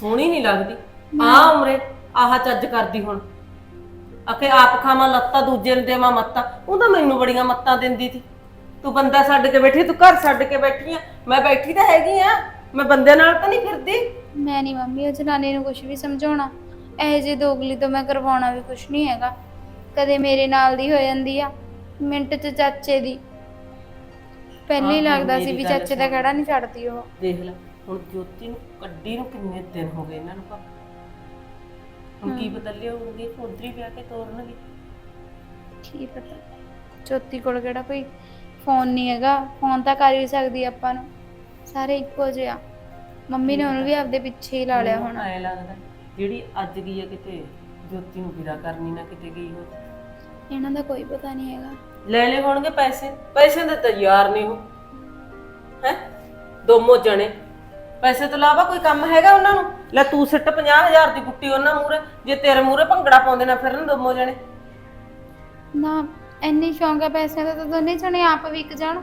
ਸੋਹਣੀ ਨਹੀਂ ਲੱਗਦੀ। ਆ ਉਮਰੇ ਆਹ ਚੱਜ ਕਰਦੀ ਹੁਣ। ਅਕੇ ਆਪ ਖਾਵਾਂ ਲੱਤਾਂ ਦੂਜੇ ਨੂੰ ਦੇਵਾਂ ਮੱਤਾਂ। ਉਹ ਤਾਂ ਮੈਨੂੰ ਬੜੀਆਂ ਮੱਤਾਂ ਦਿੰਦੀ ਸੀ। ਤੂੰ ਬੰਦਾ ਛੱਡ ਕੇ ਬੈਠੀ ਤੂੰ ਘਰ ਛੱਡ ਕੇ ਬੈਠੀ ਆ। ਮੈਂ ਬੈਠੀ ਤਾਂ ਹੈਗੀ ਆ। ਮੈਂ ਬੰਦੇ ਨਾਲ ਤਾਂ ਨਹੀਂ ਫਿਰਦੀ। ਮੈਂ ਨਹੀਂ ਮੰਮੀ ਉਹ ਜਨਾਨੀ ਨੂੰ ਕੁਝ ਵੀ ਸਮਝਾਉਣਾ। ਇਹ ਜੇ ਦੋਗਲੀ ਤੋਂ ਮੈਂ ਕਰਵਾਉਣਾ ਵੀ ਕੁਝ ਨਹੀਂ ਹੈਗਾ। ਕਦੇ ਮੇਰੇ ਨਾਲ ਦੀ ਹੋ ਜਾਂਦੀ ਆ। ਮਿੰਟ 'ਚ ਚਾਚੇ ਦੀ। ਪਹਿਲੇ ਹੀ ਲੱਗਦਾ ਸੀ ਮੇਰੀ ਵੀ ਗੱਲ ਚਾਚੇ ਦਾ ਸੁਣ। ਖੜਾ ਨਹੀਂ ਛੱਡਦੀ ਉਹ। ਦੇਖ ਲੈ ਹੁਣ ਜੋਤੀ ਨੂੰ ਕੱਢੀ ਨੂੰ ਕਿੰਨੇ ਦਿਨ ਹੋ ਗਏ ਇਹਨਾਂ ਨੂੰ ਭਾਵੇਂ। ਹੁਣ ਕੀ ਪਤਾ ਲਿਆਉਣਗੇ ਉਧਰ ਵਿਆਹ ਕੇ ਤੋਰਨਗੇ। ਕੀ ਪਤਾ ਚੋਤੀ ਕੋਲ ਕਿਹੜਾ ਕੋਈ ਫੋਨ ਨਹੀਂ ਹੈਗਾ ਫੋਨ ਤਾਂ ਕਰ ਹੀ ਸਕਦੀ ਆਪਾਂ ਨੂੰ ਸਾਰੇ ਇੱਕੋ ਜਿਹੇ ਆ। ਮੰਮੀ ਨੇ ਉਹਨੂੰ ਵੀ ਆਪਦੇ ਪਿੱਛੇ ਹੀ ਲਾ ਲਿਆ ਹੁਣ। ਐ ਲੱਗਦਾ ਜਿਹੜੀ ਅੱਜ ਗਈ ਹੈ ਕਿਤੇ ਜੋਤੀ ਨੂੰ ਵਿਦਾ ਕਰਨੀ ਨਾ ਕਿਤੇ ਗਈ ਹੋ ਇਹਨਾਂ ਦਾ ਕੋਈ ਪਤਾ ਨਹੀਂ ਹੈਗਾ। ਲੈ ਲੈ ਹੋਣਗੇ ਪੈਸੇ। ਪੈਸੇ ਦੇ ਤਾਂ ਯਾਰ ਨਹੀਂ ਹੋ? ਹੈ ਦੋਮੋ ਜਣੇ ਪੈਸੇ ਤੋਂ ਇਲਾਵਾ ਕੋਈ ਕੰਮ ਹੈਗਾ ਉਹਨਾਂ ਨੂੰ? ਲੈ ਤੂੰ ਸਿੱਟ 50000 ਦੀ ਗੁੱਟੀ ਉਹਨਾਂ ਮੂਰੇ ਜੇ ਤੇਰੇ ਮੂਰੇ ਭੰਗੜਾ ਪਾਉਂਦੇ ਨਾ ਫਿਰਨ ਦੋਮੋ ਜਣੇ ਨਾ। ਇੰਨੀ ਸ਼ੌਂਕ ਹੈ ਪੈਸਿਆਂ ਦਾ ਤਾਂ ਦੋਨੇ ਜਣੇ ਆਪ ਵਿਕ ਜਾਣ।